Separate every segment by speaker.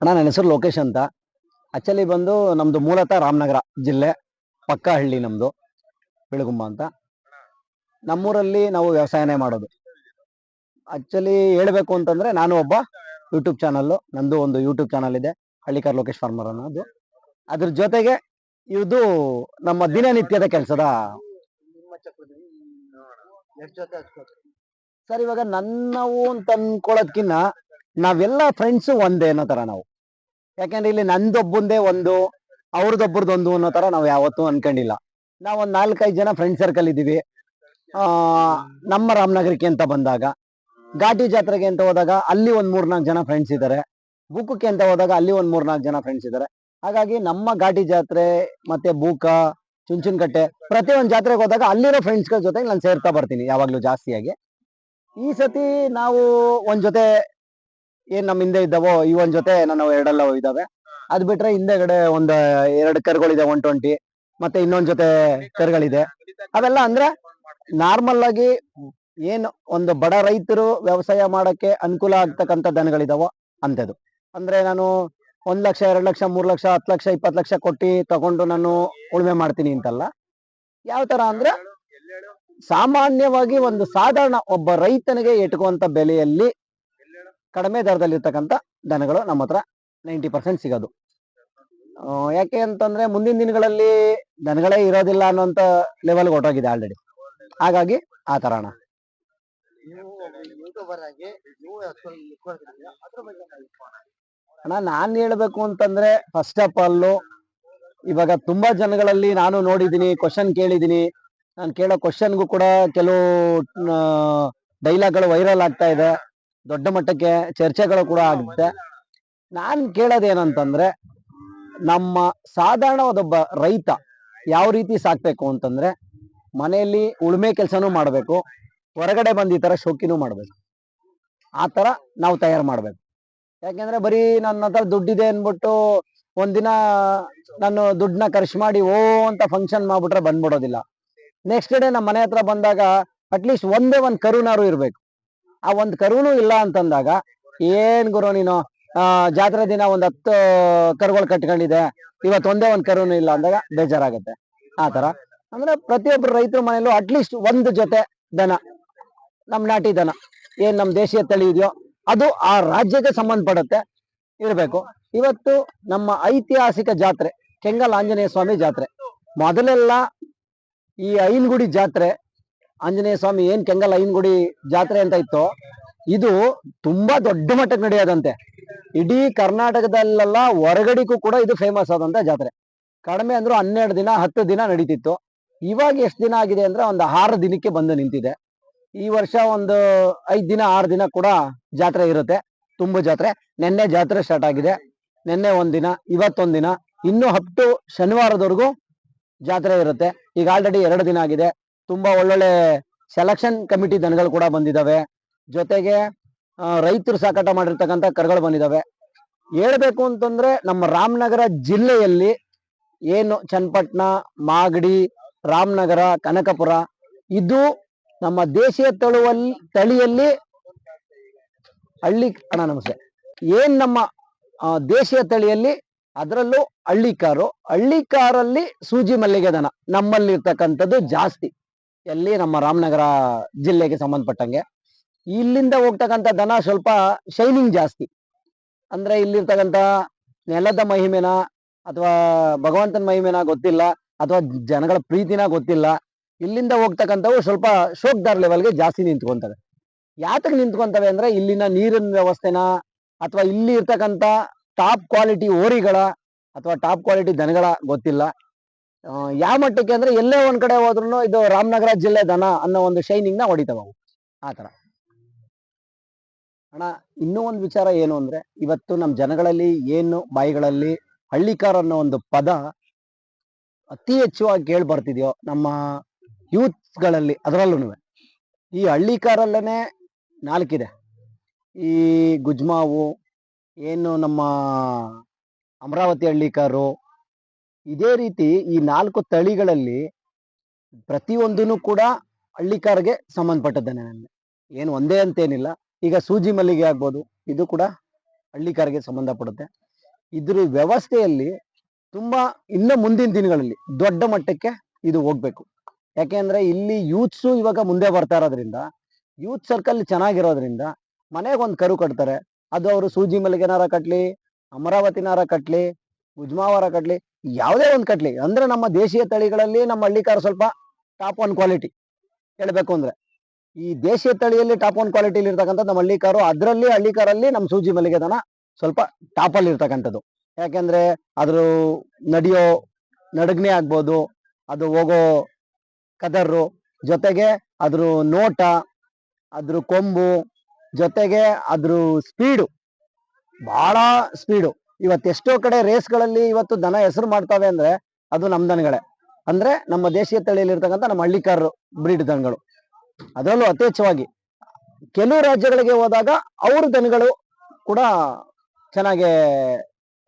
Speaker 1: ಅಣ್ಣ ನನ್ನ ಹೆಸರು ಲೋಕೇಶ್ ಅಂತ ಆಕ್ಚುಲಿ ಬಂದು ನಮ್ದು ಮೂಲತಃ ರಾಮನಗರ ಜಿಲ್ಲೆ ಪಕ್ಕ ಹಳ್ಳಿ ನಮ್ದು ಬೆಳಗುಂಬ ಅಂತ ನಮ್ಮೂರಲ್ಲಿ ನಾವು ವ್ಯವಸಾಯನೇ ಮಾಡೋದು ಆಕ್ಚುಲಿ ಹೇಳ್ಬೇಕು ಅಂತಂದ್ರೆ ನಾನು ಒಬ್ಬ ಯೂಟ್ಯೂಬ್ ಚಾನಲ್ ನಂದು ಒಂದು ಯೂಟ್ಯೂಬ್ ಚಾನಲ್ ಇದೆ ಹಳ್ಳಿಕಾರ್ ಲೋಕೇಶ್ ಫಾರ್ಮರ್ ಅನ್ನೋದು ಅದ್ರ ಜೊತೆಗೆ ಇದು ನಮ್ಮ ದಿನನಿತ್ಯದ ಕೆಲಸದ ಸರ್ ಇವಾಗ ನನ್ನವು ಅಂತ ಅನ್ಕೊಳ್ಳೋದ್ಕಿನ್ನ ನಾವೆಲ್ಲ ಫ್ರೆಂಡ್ಸ್ ಒಂದೇ ಅನ್ನೋ ತರ ನಾವು. ಯಾಕೆಂದ್ರೆ ಇಲ್ಲಿ ನಂದೊಬ್ಬಂದೇ ಒಂದು ಅವ್ರದೊಬ್ಬರದೊಂದು ಅನ್ನೋ ತರ ನಾವು ಯಾವತ್ತೂ ಅನ್ಕೊಂಡಿಲ್ಲ. ನಾವ್ ಒಂದ್ ನಾಲ್ಕೈದು ಜನ ಫ್ರೆಂಡ್ ಸರ್ಕಲ್ ಇದೀವಿ ಆ, ನಮ್ಮ ರಾಮನಗರಕ್ಕೆ ಅಂತ ಬಂದಾಗ, ಘಾಟಿ ಜಾತ್ರೆಗೆ ಅಂತ ಹೋದಾಗ ಅಲ್ಲಿ ಒಂದ್ ಮೂರ್ನಾಲ್ಕು ಜನ ಫ್ರೆಂಡ್ಸ್ ಇದ್ದಾರೆ ಬೂಕಕ್ಕೆ ಅಂತ ಹೋದಾಗ ಅಲ್ಲಿ ಒಂದ್ ಮೂರ್ನಾಲ್ಕು ಜನ ಫ್ರೆಂಡ್ಸ್ ಇದ್ದಾರೆ ಹಾಗಾಗಿ ನಮ್ಮ ಘಾಟಿ ಜಾತ್ರೆ ಮತ್ತೆ ಬೂಕ ಚುಂಚುನ್ಕಟ್ಟೆ ಪ್ರತಿ ಒಂದ್ ಜಾತ್ರೆಗೆ ಹೋದಾಗ ಅಲ್ಲಿರೋ ಫ್ರೆಂಡ್ಸ್ಗಳ ಜೊತೆ ನಾನು ಸೇರ್ತಾ ಬರ್ತೀನಿ ಯಾವಾಗ್ಲೂ ಜಾಸ್ತಿಯಾಗಿ. ಈ ಸತಿ ನಾವು ಒಂದ್ ಜೊತೆ ಏನ್ ನಮ್ ಹಿಂದೆ ಇದ್ದಾವೋ ಈ ಒಂದ್ ಜೊತೆ ನಾನು ಎರಡೆಲ್ಲ ಇದಾವೆ ಅದ್ ಬಿಟ್ರೆ ಹಿಂದೆಗಡೆ ಒಂದ್ ಎರಡ್ ಕರ್ಗಳಿದೆ ಒನ್ ಟ್ವೆಂಟಿ ಮತ್ತೆ ಇನ್ನೊಂದ್ ಜೊತೆ ಕರ್ಗಳಿದೆ. ಅವೆಲ್ಲ ಅಂದ್ರೆ ನಾರ್ಮಲ್ ಆಗಿ ಏನು ಒಂದು ಬಡ ರೈತರು ವ್ಯವಸಾಯ ಮಾಡಕ್ಕೆ ಅನುಕೂಲ ಆಗ್ತಕ್ಕಂತ ದನಗಳಿದಾವೋ ಅಂತದ್ದು ಅಂದ್ರೆ ನಾನು ಒಂದ್ ಲಕ್ಷ, ಎರಡ್ ಲಕ್ಷ, ಮೂರ್ ಲಕ್ಷ, ಹತ್ತು ಲಕ್ಷ, ಇಪ್ಪತ್ತು ಲಕ್ಷ ಕೊಟ್ಟಿ ತಗೊಂಡು ನಾನು ಉಳುಮೆ ಮಾಡ್ತೀನಿ ಅಂತಲ್ಲ. ಯಾವ ತರ ಅಂದ್ರೆ ಸಾಮಾನ್ಯವಾಗಿ ಒಂದು ಸಾಧಾರಣ ಒಬ್ಬ ರೈತನಿಗೆ ಎಟುಕುವಂತ ಬೆಲೆಯಲ್ಲಿ ಕಡಿಮೆ ದರದಲ್ಲಿ ಇರ್ತಕ್ಕಂಥ ದನಗಳು ನಮ್ಮ ಹತ್ರ ನೈಂಟಿ ಪರ್ಸೆಂಟ್ ಸಿಗೋದು. ಯಾಕೆ ಅಂತಂದ್ರೆ ಮುಂದಿನ ದಿನಗಳಲ್ಲಿ ದನಗಳೇ ಇರೋದಿಲ್ಲ ಅನ್ನೋಂತ ಲೆವೆಲ್ ಹೊಟ್ಟೋಗಿದೆ ಆಲ್ರೆಡಿ ಹಾಗಾಗಿ ಆ ತರ ಅಣ್ಣ. ಅಣ್ಣ ನಾನ್ ಹೇಳ್ಬೇಕು ಅಂತಂದ್ರೆ ಫಸ್ಟ್ ಆಫ್ ಆಲ್ ಇವಾಗ ತುಂಬಾ ಜನಗಳಲ್ಲಿ ನಾನು ನೋಡಿದ್ದೀನಿ ಕ್ವಶನ್ ಕೇಳಿದೀನಿ ನಾನು ಕೇಳೋ ಕ್ವಶನ್ಗೂ ಕೂಡ ಕೆಲವು ಡೈಲಾಗ್ಗಳು ವೈರಲ್ ಆಗ್ತಾ ಇದೆ. ದೊಡ್ಡ ಮಟ್ಟಕ್ಕೆ ಚರ್ಚೆಗಳು ಕೂಡ ಆಗುತ್ತೆ. ನಾನು ಕೇಳೋದೇನಂತಂದ್ರೆ ನಮ್ಮ ಸಾಧಾರಣವಾದೊಬ್ಬ ರೈತ ಯಾವ ರೀತಿ ಸಾಕ್ಬೇಕು ಅಂತಂದ್ರೆ ಮನೆಯಲ್ಲಿ ಉಳುಮೆ ಕೆಲಸನೂ ಮಾಡಬೇಕು ಹೊರಗಡೆ ಬಂದ ಈ ತರ ಶೋಕಿನೂ ಮಾಡಬೇಕು. ಆ ತರ ನಾವು ತಯಾರು ಮಾಡ್ಬೇಕು. ಯಾಕೆಂದ್ರೆ ಬರೀ ನನ್ನ ಹತ್ರ ದುಡ್ಡಿದೆ ಅನ್ಬಿಟ್ಟು ಒಂದಿನ ನಾನು ದುಡ್ಡನ್ನ ಖರ್ಚು ಮಾಡಿ ಓ ಅಂತ ಫಂಕ್ಷನ್ ಮಾಡ್ಬಿಟ್ರೆ ಬಂದ್ಬಿಡೋದಿಲ್ಲ. ನೆಕ್ಸ್ಟ್ ಡೇ ನಮ್ಮ ಮನೆ ಹತ್ರ ಬಂದಾಗ ಅಟ್ಲೀಸ್ಟ್ ಒಂದೇ ಒಂದು ಕರುನಾರು ಇರ್ಬೇಕು. ಆ ಒಂದು ಕರುನು ಇಲ್ಲ ಅಂತಂದಾಗ, ಏನ್ ಗುರು ನೀನು, ಆ, ಜಾತ್ರೆ ದಿನ ಒಂದ್ ಹತ್ತು ಕರುಗಳು ಕಟ್ಕೊಂಡಿದೆ, ಇವತ್ತು ಒಂದೇ ಒಂದ್ ಕರುನು ಇಲ್ಲ ಅಂದಾಗ ಬೇಜಾರಾಗುತ್ತೆ. ಆ ತರ ಅಂದ್ರೆ ಪ್ರತಿಯೊಬ್ಬರು ರೈತರ ಮನೆಯಲ್ಲೂ ಅಟ್ಲೀಸ್ಟ್ ಒಂದು ಜೊತೆ ದನ, ನಮ್ ನಾಟಿ ದನ, ಏನ್ ನಮ್ ದೇಶೀಯ ತಳಿ ಇದೆಯೋ, ಅದು ಆ ರಾಜ್ಯಕ್ಕೆ ಸಂಬಂಧಪಡುತ್ತೆ, ಇರಬೇಕು. ಇವತ್ತು ನಮ್ಮ ಐತಿಹಾಸಿಕ ಜಾತ್ರೆ ಕೆಂಗಲ್ ಆಂಜನೇಯ ಸ್ವಾಮಿ ಜಾತ್ರೆ. ಮೊದಲೆಲ್ಲ ಈ ಐನ್ಗುಡಿ ಜಾತ್ರೆ ಆಂಜನೇಯ ಸ್ವಾಮಿ ಏನ್ ಕೆಂಗಲ್ ಐನ್ಗುಡಿ ಜಾತ್ರೆ ಅಂತ ಇತ್ತು, ಇದು ತುಂಬಾ ದೊಡ್ಡ ಮಟ್ಟಕ್ಕೆ ನಡೆಯೋದಂತೆ. ಇಡೀ ಕರ್ನಾಟಕದಲ್ಲೆಲ್ಲ ಹೊರಗಡೆಗೂ ಕೂಡ ಇದು ಫೇಮಸ್ ಆದಂತ ಜಾತ್ರೆ. ಕಡಿಮೆ ಅಂದ್ರೂ ಹನ್ನೆರಡು ದಿನ, ಹತ್ತು ದಿನ ನಡೀತಿತ್ತು. ಇವಾಗ ಎಷ್ಟು ದಿನ ಆಗಿದೆ ಅಂದ್ರೆ ಒಂದು ಆರು ದಿನಕ್ಕೆ ಬಂದು ನಿಂತಿದೆ. ಈ ವರ್ಷ ಒಂದು ಐದು ದಿನ, ಆರು ದಿನ ಕೂಡ ಜಾತ್ರೆ ಇರುತ್ತೆ. ತುಂಬು ಜಾತ್ರೆ. ನಿನ್ನೆ ಜಾತ್ರೆ ಸ್ಟಾರ್ಟ್ ಆಗಿದೆ. ನಿನ್ನೆ ಒಂದಿನ ಇವತ್ತೊಂದಿನ ಇನ್ನು ಅಪ್ ಟು ಶನಿವಾರದವರೆಗೂ ಜಾತ್ರೆ ಇರುತ್ತೆ. ಈಗ ಆಲ್ರೆಡಿ ಎರಡು ದಿನ ಆಗಿದೆ. ತುಂಬಾ ಒಳ್ಳೊಳ್ಳೆ ಸೆಲೆಕ್ಷನ್ ಕಮಿಟಿ ದನಗಳು ಕೂಡ ಬಂದಿದಾವೆ. ಜೊತೆಗೆ ರೈತರು ಸಾಕಾಟ ಮಾಡಿರ್ತಕ್ಕಂಥ ಕರುಗಳು ಬಂದಿದಾವೆ. ಹೇಳ್ಬೇಕು ಅಂತಂದ್ರೆ, ನಮ್ಮ ರಾಮನಗರ ಜಿಲ್ಲೆಯಲ್ಲಿ ಏನು ಚನ್ನಪಟ್ಟಣ, ಮಾಗಡಿ, ರಾಮನಗರ, ಕನಕಪುರ, ಇದು ನಮ್ಮ ದೇಶೀಯ ತಳುವಲ್ಲಿ, ತಳಿಯಲ್ಲಿ ಹಳ್ಳಿ, ಅಣ್ಣ ನಮಸ್ತೆ. ಏನ್ ನಮ್ಮ ದೇಶೀಯ ತಳಿಯಲ್ಲಿ ಅದರಲ್ಲೂ ಹಳ್ಳಿಕಾರು. ಹಳ್ಳಿಕಾರಲ್ಲಿ ಸೂಜಿ ಮಲ್ಲಿಗೆ ದನ ನಮ್ಮಲ್ಲಿ ಇರ್ತಕ್ಕಂಥದ್ದು ಜಾಸ್ತಿ. ಎಲ್ಲಿ ನಮ್ಮ ರಾಮನಗರ ಜಿಲ್ಲೆಗೆ ಸಂಬಂಧಪಟ್ಟಂಗೆ. ಇಲ್ಲಿಂದ ಹೋಗ್ತಕ್ಕಂಥ ದನ ಸ್ವಲ್ಪ ಶೈನಿಂಗ್ ಜಾಸ್ತಿ. ಅಂದ್ರೆ ಇಲ್ಲಿರ್ತಕ್ಕಂಥ ನೆಲದ ಮಹಿಮೆನ ಅಥವಾ ಭಗವಂತನ ಮಹಿಮೆನ ಗೊತ್ತಿಲ್ಲ ಅಥವಾ ಜನಗಳ ಪ್ರೀತಿನ ಗೊತ್ತಿಲ್ಲ. ಇಲ್ಲಿಂದ ಹೋಗ್ತಕ್ಕಂಥವು ಸ್ವಲ್ಪ ಶೋಕ್ದಾರ್ ಲೆವೆಲ್ಗೆ ಜಾಸ್ತಿ ನಿಂತ್ಕೊಂತವೆ. ಯಾತಕ್ಕೆ ನಿಂತ್ಕೊಂತವೆ ಅಂದ್ರೆ ಇಲ್ಲಿನ ನೀರಿನ ವ್ಯವಸ್ಥೆನ ಅಥವಾ ಇಲ್ಲಿ ಇರ್ತಕ್ಕಂಥ ಟಾಪ್ ಕ್ವಾಲಿಟಿ ಓರಿಗಳ ಅಥವಾ ಟಾಪ್ ಕ್ವಾಲಿಟಿ ದನಗಳ ಗೊತ್ತಿಲ್ಲ. ಯಾವ ಮಟ್ಟಕ್ಕೆ ಅಂದ್ರೆ ಎಲ್ಲೇ ಒಂದ್ ಕಡೆ ಹೋದ್ರು ಇದು ರಾಮನಗರ ಜಿಲ್ಲೆ ದನ ಅನ್ನೋ ಒಂದು ಶೈನಿಂಗ್ನ ಹೊಡಿತಾವ ಅವು. ಆತರ ತರ ಅಣ್ಣ, ಇನ್ನೂ ಒಂದು ವಿಚಾರ ಏನು ಅಂದ್ರೆ, ಇವತ್ತು ನಮ್ಮ ಜನಗಳಲ್ಲಿ ಏನು ಬಾಯಿಗಳಲ್ಲಿ ಹಳ್ಳಿಕಾರ ಅನ್ನೋ ಒಂದು ಪದ ಅತಿ ಹೆಚ್ಚುವಾಗಿ ಕೇಳಿ ಬರ್ತಿದ್ಯೋ ನಮ್ಮ ಯೂತ್ಗಳಲ್ಲಿ ಅದರಲ್ಲೂ ಈ ಹಳ್ಳಿಕಾರಲ್ಲೇನೆ ನಾಲ್ಕಿದೆ. ಈ ಗುಜ್ಮಾವು, ಏನು ನಮ್ಮ ಅಮರಾವತಿ ಹಳ್ಳಿಕಾರು ಇದೇ ರೀತಿ ಈ ನಾಲ್ಕು ತಳಿಗಳಲ್ಲಿ ಪ್ರತಿಯೊಂದೂ ಕೂಡ ಹಳ್ಳಿಕಾರ್ಗೆ ಸಂಬಂಧಪಟ್ಟದ್ದೇನೆ ನನಗೆ ಏನು ಒಂದೇ ಅಂತೇನಿಲ್ಲ. ಈಗ ಸೂಜಿ ಮಲ್ಲಿಗೆ ಆಗ್ಬೋದು, ಇದು ಕೂಡ ಹಳ್ಳಿಕಾರಿಗೆ ಸಂಬಂಧಪಡುತ್ತೆ. ಇದ್ರ ವ್ಯವಸ್ಥೆಯಲ್ಲಿ ತುಂಬಾ ಇನ್ನು ಮುಂದಿನ ದಿನಗಳಲ್ಲಿ ದೊಡ್ಡ ಮಟ್ಟಕ್ಕೆ ಇದು ಹೋಗ್ಬೇಕು. ಯಾಕೆಂದ್ರೆ ಇಲ್ಲಿ ಯೂತ್ಸು ಇವಾಗ ಮುಂದೆ ಬರ್ತಾ ಇರೋದ್ರಿಂದ, ಯೂತ್ ಸರ್ಕಲ್ ಚೆನ್ನಾಗಿರೋದ್ರಿಂದ ಮನೆಗೆ ಒಂದು ಕರು ಕಟ್ತಾರೆ. ಅದು ಅವರು ಸೂಜಿ ಮಲ್ಲಿಗೆನಾರ ಕಟ್ಲಿ ಅಮರಾವತಿನಾರ ಕಟ್ಲಿ, ಉಜ್ಮಾವರ ಕಟ್ಲಿ ಯಾವುದೇ ಒಂದು ಕಟ್ಲಿ. ಅಂದ್ರೆ ನಮ್ಮ ದೇಶೀಯ ತಳಿಗಳಲ್ಲಿ ನಮ್ಮ ಹಳ್ಳಿಕಾರ ಸ್ವಲ್ಪ ಟಾಪ್ ಒನ್ ಕ್ವಾಲಿಟಿ ಹೇಳ್ಬೇಕು ಅಂದ್ರೆ. ಈ ದೇಶೀಯ ತಳಿಯಲ್ಲಿ ಟಾಪ್ ಒನ್ ಕ್ವಾಲಿಟಿಲಿ ಇರ್ತಕ್ಕಂಥ ನಮ್ಮ ಹಳ್ಳಿಕಾರು. ಅದರಲ್ಲಿ ಹಳ್ಳಿಕಾರಲ್ಲಿ ನಮ್ಮ ಸೂಜಿ ಮಲ್ಲಿಗೆ ದನ ಸ್ವಲ್ಪ ಟಾಪ್ ಅಲ್ಲಿ ಇರ್ತಕ್ಕಂಥದ್ದು. ಯಾಕೆಂದ್ರೆ ಅದ್ರ ನಡೆಯೋ ನಡಗ್ನೆ ಆಗ್ಬೋದು, ಅದು ಹೋಗೋ ಕದರ್ರು. ಜೊತೆಗೆ ಅದ್ರ ನೋಟ, ಅದ್ರ ಕೊಂಬು, ಜೊತೆಗೆ ಅದ್ರ ಸ್ಪೀಡು ಬಹಳ ಸ್ಪೀಡು ಇವತ್ತು ಎಷ್ಟೋ ಕಡೆ ರೇಸ್ಗಳಲ್ಲಿ ಇವತ್ತು ದನ ಹೆಸರು ಮಾಡ್ತಾವೆ ಅಂದ್ರೆ ಅದು ನಮ್ಮ ದನಗಳೇ. ಅಂದ್ರೆ ನಮ್ಮ ದೇಶೀಯ ತಳಿಯಲ್ಲಿ ಇರ್ತಕ್ಕಂಥ ನಮ್ಮ ಹಳ್ಳಿಕಾರರು, ಬ್ರೀಡ್ ದನಗಳು. ಅದರಲ್ಲೂ ಯಥೇಚ್ಛವಾಗಿ ಕೆಲವು ರಾಜ್ಯಗಳಿಗೆ ಹೋದಾಗ ಅವ್ರ ದನಗಳು ಕೂಡ ಚೆನ್ನಾಗಿ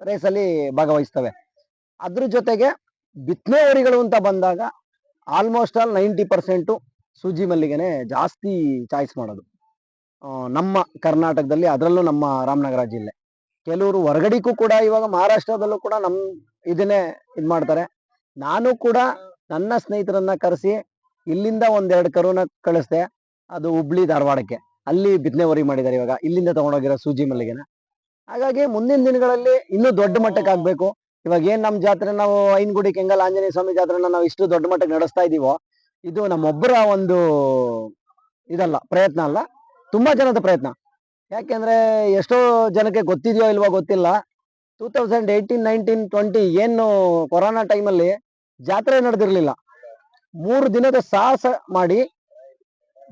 Speaker 1: ರೇಸಲ್ಲಿ ಭಾಗವಹಿಸ್ತವೆ. ಅದ್ರ ಜೊತೆಗೆ ಬಿತ್ತನೆ ಓರಿಗಳು ಅಂತ ಬಂದಾಗ ಆಲ್ಮೋಸ್ಟ್ ಆಲ್ ನೈಂಟಿ ಪರ್ಸೆಂಟು ಸೂಜಿ ಮಲ್ಲಿಗೆನೆ ಜಾಸ್ತಿ ಚಾಯ್ಸ್ ಮಾಡೋದು. ನಮ್ಮ ಕರ್ನಾಟಕದಲ್ಲಿ, ಅದರಲ್ಲೂ ನಮ್ಮ ರಾಮನಗರ ಜಿಲ್ಲೆ. ಕೆಲವರು ಹೊರಗಡಿಕೂ ಕೂಡ ಇವಾಗ ಮಹಾರಾಷ್ಟ್ರದಲ್ಲೂ ಕೂಡ ನಮ್ ಇದನ್ನೇ ಇದ್ ಮಾಡ್ತಾರೆ. ನಾನು ಕೂಡ ನನ್ನ ಸ್ನೇಹಿತರನ್ನ ಕರೆಸಿ ಇಲ್ಲಿಂದ ಒಂದೆರಡು ಕರುನ ಕಳಿಸ್ದೆ. ಅದು ಹುಬ್ಳಿ ಧಾರವಾಡಕ್ಕೆ. ಅಲ್ಲಿ ಬಿತ್ತನೆ ಹೊರಿ ಮಾಡಿದ್ದಾರೆ ಇವಾಗ. ಇಲ್ಲಿಂದ ತಗೊಂಡೋಗಿರೋ ಸೂಜಿ ಮಲ್ಲಿಗೆನ. ಹಾಗಾಗಿ ಮುಂದಿನ ದಿನಗಳಲ್ಲಿ ಇನ್ನೂ ದೊಡ್ಡ ಮಟ್ಟಕ್ಕೆ ಆಗ್ಬೇಕು. ಇವಾಗ ಏನ್ ನಮ್ಮ ಜಾತ್ರೆ, ನಾವು ಐನ್ಗುಡಿ, ಕೆಂಗಲ್, ಆಂಜನೇಯ ಸ್ವಾಮಿ ಜಾತ್ರೆನ ನಾವು ಇಷ್ಟು ದೊಡ್ಡ ಮಟ್ಟಕ್ಕೆ ನಡೆಸ್ತಾ ಇದೀವೋ, ಇದು ನಮ್ಮೊಬ್ಬರ ಒಂದು ಇದಲ್ಲ, ಪ್ರಯತ್ನ ಅಲ್ಲ. ತುಂಬಾ ಜನದ ಪ್ರಯತ್ನ. ಯಾಕೆಂದ್ರೆ ಎಷ್ಟೋ ಜನಕ್ಕೆ ಗೊತ್ತಿದೆಯೋ ಇಲ್ವೋ ಗೊತ್ತಿಲ್ಲ. Two thousand eighteen nineteen twenty ಏನು ಕೊರೋನಾ ಟೈಮಲ್ಲಿ ಜಾತ್ರೆ ನಡೆದಿರಲಿಲ್ಲ. ಮೂರು ದಿನದ ಸಾಹಸ ಮಾಡಿ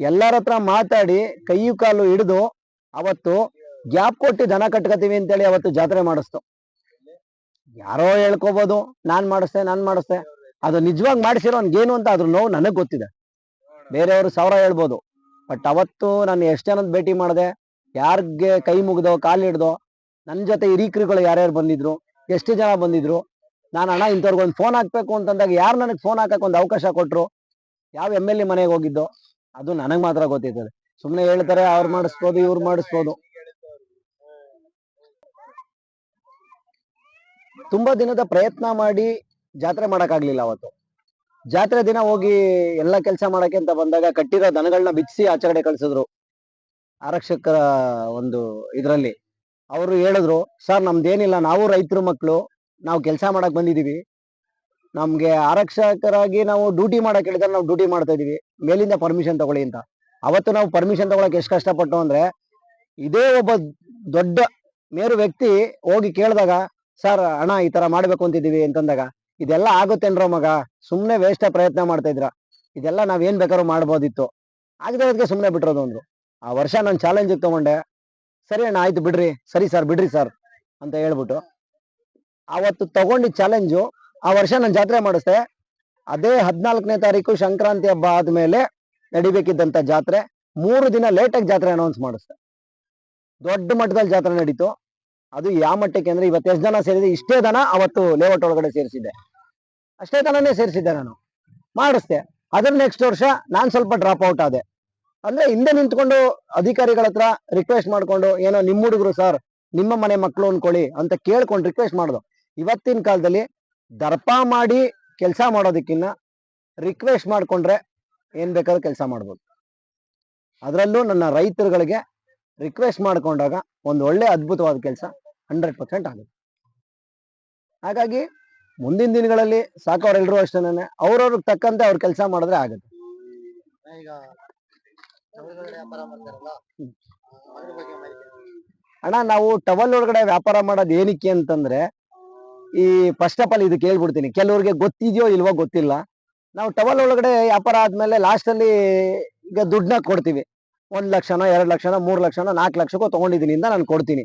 Speaker 1: ಎಲ್ಲರ ಹತ್ರ ಮಾತಾಡಿ ಕೈಯು ಕಾಲು ಹಿಡಿದು ಅವತ್ತು ಗ್ಯಾಪ್ ಕೊಟ್ಟು ದನ ಕಟ್ಕೋತೀವಿ ಅಂತೇಳಿ ಅವತ್ತು ಜಾತ್ರೆ ಮಾಡಿಸ್ತು. ಯಾರೋ ಹೇಳ್ಕೋಬೋದು, ನಾನು ಮಾಡಿಸ್ದೆ ನಾನು ಮಾಡಿಸ್ದೆ. ಅದು ನಿಜವಾಗಿ ಮಾಡಿಸಿರೋ ಏನು ಅಂತ ಅದ್ರ ನೋವು ನನಗೆ ಗೊತ್ತಿದೆ. ಬೇರೆಯವರು ಸಾವಿರ ಹೇಳ್ಬೋದು. ಬಟ್ ಅವತ್ತು ನಾನು ಎಷ್ಟು ಜನದ ಭೇಟಿ ಮಾಡಿದೆ ಯಾರ್ಗೆ ಕೈ ಮುಗ್ದೋ, ಕಾಲು ಹಿಡ್ದೋ ನನ್ನ ಜೊತೆ ಹಿರೀಕರುಗಳು ಯಾರ್ಯಾರು ಬಂದಿದ್ರು, ಎಷ್ಟು ಜನ ಬಂದಿದ್ರು, ನಾನು ಅಣ್ಣ ಇಂಥವ್ರಿಗೆ ಒಂದು ಫೋನ್ ಹಾಕ್ಬೇಕು ಅಂತಂದಾಗ ಯಾರು ನನಗೆ ಫೋನ್ ಹಾಕಕ್ಕೆ ಒಂದು ಅವಕಾಶ ಕೊಟ್ರು, ಯಾವ ಎಂ ಎಲ್ ಎ ಮನೆಗೆ ಹೋಗಿದ್ದೋ, ಅದು ನನಗೆ ಮಾತ್ರ ಗೊತ್ತಿರ್ತದೆ. ಸುಮ್ಮನೆ ಹೇಳ್ತಾರೆ ಅವ್ರು ಮಾಡಿಸ್ಬೋದು, ಇವ್ರು ಮಾಡಿಸ್ಬೋದು. ತುಂಬಾ ದಿನದ ಪ್ರಯತ್ನ ಮಾಡಿ ಜಾತ್ರೆ ಮಾಡಕ್ಕಾಗ್ಲಿಲ್ಲ ಅವತ್ತು. ಜಾತ್ರೆ ದಿನ ಹೋಗಿ ಎಲ್ಲ ಕೆಲಸ ಮಾಡಕ್ಕೆ ಅಂತ ಬಂದಾಗ ಕಟ್ಟಿರೋ ದನಗಳನ್ನ ಬಿಚ್ಚಿಸಿ ಆಚೆಗಡೆ ಕಳ್ಸಿದ್ರು. ಆರಕ್ಷಕರ ಒಂದು ಇದರಲ್ಲಿ. ಅವರು ಹೇಳಿದ್ರು, ಸರ್, ನಮ್ದೇನಿಲ್ಲ, ನಾವು ರೈತರು ಮಕ್ಕಳು ನಾವು ಕೆಲಸ ಮಾಡಕ್ ಬಂದಿದೀವಿ. ನಮ್ಗೆ ಆರಕ್ಷಕರಾಗಿ ನಾವು ಡ್ಯೂಟಿ ಮಾಡಕ್ ಹೇಳಿದ್ರೆ ನಾವು ಡ್ಯೂಟಿ ಮಾಡ್ತಾ ಇದೀವಿ. ಮೇಲಿಂದ ಪರ್ಮಿಷನ್ ತಗೊಳ್ಳಿ ಅಂತ. ಅವತ್ತು ನಾವು ಪರ್ಮಿಷನ್ ತಗೊಳಕ್ ಎಷ್ಟು ಕಷ್ಟಪಟ್ಟು ಅಂದ್ರೆ, ಇದೇ ಒಬ್ಬ ದೊಡ್ಡ ಮೇರು ವ್ಯಕ್ತಿ ಹೋಗಿ ಕೇಳಿದಾಗ, ಸರ್, ಅಣ್ಣ, ಈ ತರ ಮಾಡ್ಬೇಕು ಅಂತಿದೀವಿ ಅಂತಂದಾಗ, ಇದೆಲ್ಲ ಆಗುತ್ತೇನ್ರೋ ಮಗ ಸುಮ್ಮನೆ ವೇಸ್ಟ್ ಪ್ರಯತ್ನ ಮಾಡ್ತಾ ಇದ್ರ ಇದೆಲ್ಲ ನಾವ್ ಏನ್ ಬೇಕಾದ್ರೂ ಮಾಡ್ಬೋದಿತ್ತು. ಆಗದೆ ಸುಮ್ಮನೆ ಬಿಟ್ಟಿರೋದು ಅಂದ್ರು. ಆ ವರ್ಷ ನಾನು ಚಾಲೆಂಜ್ ತಗೊಂಡೆ. ಸರಿ ಅಣ್ಣ, ಆಯ್ತು ಬಿಡ್ರಿ. ಸರಿ ಸರ್ ಬಿಡ್ರಿ ಸರ್ ಅಂತ ಹೇಳ್ಬಿಟ್ಟು. ಅವತ್ತು ತಗೊಂಡಿದ್ ಚಾಲೆಂಜು ಆ ವರ್ಷ ನಾನು ಜಾತ್ರೆ ಮಾಡಿಸ್ದೆ. ಅದೇ ಹದಿನಾಲ್ಕನೇ ತಾರೀಕು ಸಂಕ್ರಾಂತಿ ಹಬ್ಬ ಆದ್ಮೇಲೆ ನಡಿಬೇಕಿದ್ದಂಥ ಜಾತ್ರೆ. ಮೂರು ದಿನ ಲೇಟಾಗಿ ಜಾತ್ರೆ ಅನೌನ್ಸ್ ಮಾಡಿಸ್ದೆ. ದೊಡ್ಡ ಮಟ್ಟದಲ್ಲಿ ಜಾತ್ರೆ ನಡೀತು. ಅದು ಯಾವ ಮಟ್ಟಕ್ಕೆ ಅಂದ್ರೆ ಇವತ್ತು ಎಷ್ಟು ಜನ ಸೇರಿದೆ? ಇಷ್ಟೇ ದನ ಅವತ್ತು ಲೇಔಟ್ ಒಳಗಡೆ ಸೇರಿಸಿದ್ದೆ. ಅಷ್ಟೇ ದನನೇ ಸೇರಿಸಿದ್ದೆ ನಾನು. ಮಾಡಿಸ್ದೆ. ಅದ್ರ ನೆಕ್ಸ್ಟ್ ವರ್ಷ ನಾನ್ ಸ್ವಲ್ಪ ಡ್ರಾಪ್ ಔಟ್ ಆದೆ. ಅಂದ್ರೆ ಹಿಂದೆ ನಿಂತ್ಕೊಂಡು ಅಧಿಕಾರಿಗಳ ಹತ್ರ ರಿಕ್ವೆಸ್ಟ್ ಮಾಡ್ಕೊಂಡು, ಏನೋ ನಿಮ್ಮ ಹುಡುಗರು ಸರ್ ನಿಮ್ಮ ಮನೆ ಮಕ್ಕಳು ಅನ್ಕೊಳ್ಳಿ ಅಂತ ಕೇಳ್ಕೊಂಡು ರಿಕ್ವೆಸ್ಟ್ ಮಾಡೋದು. ಇವತ್ತಿನ ಕಾಲದಲ್ಲಿ ದರ್ಪ ಮಾಡಿ ಕೆಲಸ ಮಾಡೋದಕ್ಕಿನ್ನ ರಿಕ್ವೆಸ್ಟ್ ಮಾಡ್ಕೊಂಡ್ರೆ ಏನ್ ಬೇಕಾದ್ರೂ ಕೆಲಸ ಮಾಡ್ಬೋದು. ಅದರಲ್ಲೂ ನನ್ನ ರೈತರುಗಳಿಗೆ ರಿಕ್ವೆಸ್ಟ್ ಮಾಡ್ಕೊಂಡಾಗ ಒಂದು ಒಳ್ಳೆ ಅದ್ಭುತವಾದ ಕೆಲಸ ಹಂಡ್ರೆಡ್ ಪರ್ಸೆಂಟ್ ಆಗುತ್ತೆ. ಹಾಗಾಗಿ ಮುಂದಿನ ದಿನಗಳಲ್ಲಿ ಸಾಕೋರೆಲ್ಲರೂ ಅಷ್ಟೇನೆ, ಅವ್ರವ್ರಿಗೆ ತಕ್ಕಂತೆ ಅವ್ರ ಕೆಲಸ ಮಾಡಿದ್ರೆ ಆಗುತ್ತೆ.
Speaker 2: ಈಗ
Speaker 1: ಅಣ್ಣ ನಾವು ಟವಲ್ ಒಳಗಡೆ ವ್ಯಾಪಾರ ಮಾಡೋದು ಏನಕ್ಕೆ ಅಂತಂದ್ರೆ ಈ ಫಸ್ಟ್ ಆಫ್ ಆಲ್ ಇದು ಕೇಳ್ಬಿಡ್ತೀನಿ. ಕೆಲವ್ರಿಗೆ ಗೊತ್ತಿದೆಯೋ ಇಲ್ವೋ ಗೊತ್ತಿಲ್ಲ. ನಾವು ಟವಲ್ ಒಳಗಡೆ ವ್ಯಾಪಾರ ಆದ್ಮೇಲೆ ಲಾಸ್ಟ್ ಅಲ್ಲಿ ಈಗ ದುಡ್ಡನ್ನ ಕೊಡ್ತೀವಿ. ಒಂದ್ ಲಕ್ಷನೋ ಎರಡ್ ಲಕ್ಷನೋ ಮೂರ್ ಲಕ್ಷನೋ ನಾಲ್ಕು ಲಕ್ಷಕ್ಕೋ ತಗೊಂಡಿದ್ದೀನಿ ಅಂತ ನಾನು ಕೊಡ್ತೀನಿ.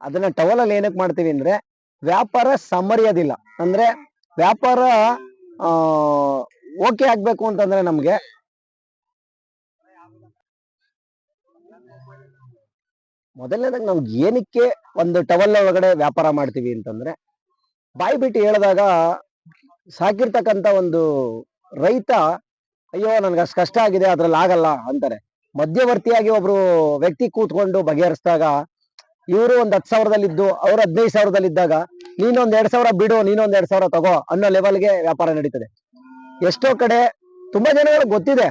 Speaker 1: ಅದನ್ನ ಟವಲ್ ಅಲ್ಲಿ ಏನಕ್ಕೆ ಮಾಡ್ತೀವಿ ಅಂದ್ರೆ ವ್ಯಾಪಾರ ಸಮರಿಯೋದಿಲ್ಲ. ಅಂದ್ರೆ ವ್ಯಾಪಾರ ಆ ಓಕೆ ಆಗ್ಬೇಕು ಅಂತಂದ್ರೆ ನಮ್ಗೆ ಮೊದಲನೇದಾಗಿ ನಾವು ಏನಕ್ಕೆ ಒಂದು ಟವಲ್ ಒಳಗಡೆ ವ್ಯಾಪಾರ ಮಾಡ್ತೀವಿ ಅಂತಂದ್ರೆ, ಬಾಯಿ ಬಿಟ್ಟು ಹೇಳಿದಾಗ ಸಾಕಿರ್ತಕ್ಕಂಥ ಒಂದು ರೈತ, ಅಯ್ಯೋ ನನ್ಗೆ ಅಷ್ಟು ಕಷ್ಟ ಆಗಿದೆ, ಅದ್ರಲ್ಲಿ ಆಗಲ್ಲ ಅಂತಾರೆ. ಮಧ್ಯವರ್ತಿಯಾಗಿ ಒಬ್ರು ವ್ಯಕ್ತಿ ಕೂತ್ಕೊಂಡು ಬಗೆಹರಿಸಿದಾಗ, ಇವರು ಒಂದ್ ಹತ್ತು ಸಾವಿರದಲ್ಲಿದ್ದು, ಅವ್ರು ಹದಿನೈದು ಸಾವಿರದಲ್ಲಿದ್ದಾಗ, ನೀನೊಂದ್ ಎರಡ್ ಸಾವಿರ ಬಿಡು, ನೀನೊಂದ್ ಎರಡ್ ಸಾವಿರ ತಗೋ ಅನ್ನೋ ಲೆವೆಲ್ಗೆ ವ್ಯಾಪಾರ ನಡೀತದೆ. ಎಷ್ಟೋ ಕಡೆ ತುಂಬಾ ಜನಗಳಿಗೆ ಗೊತ್ತಿದೆ.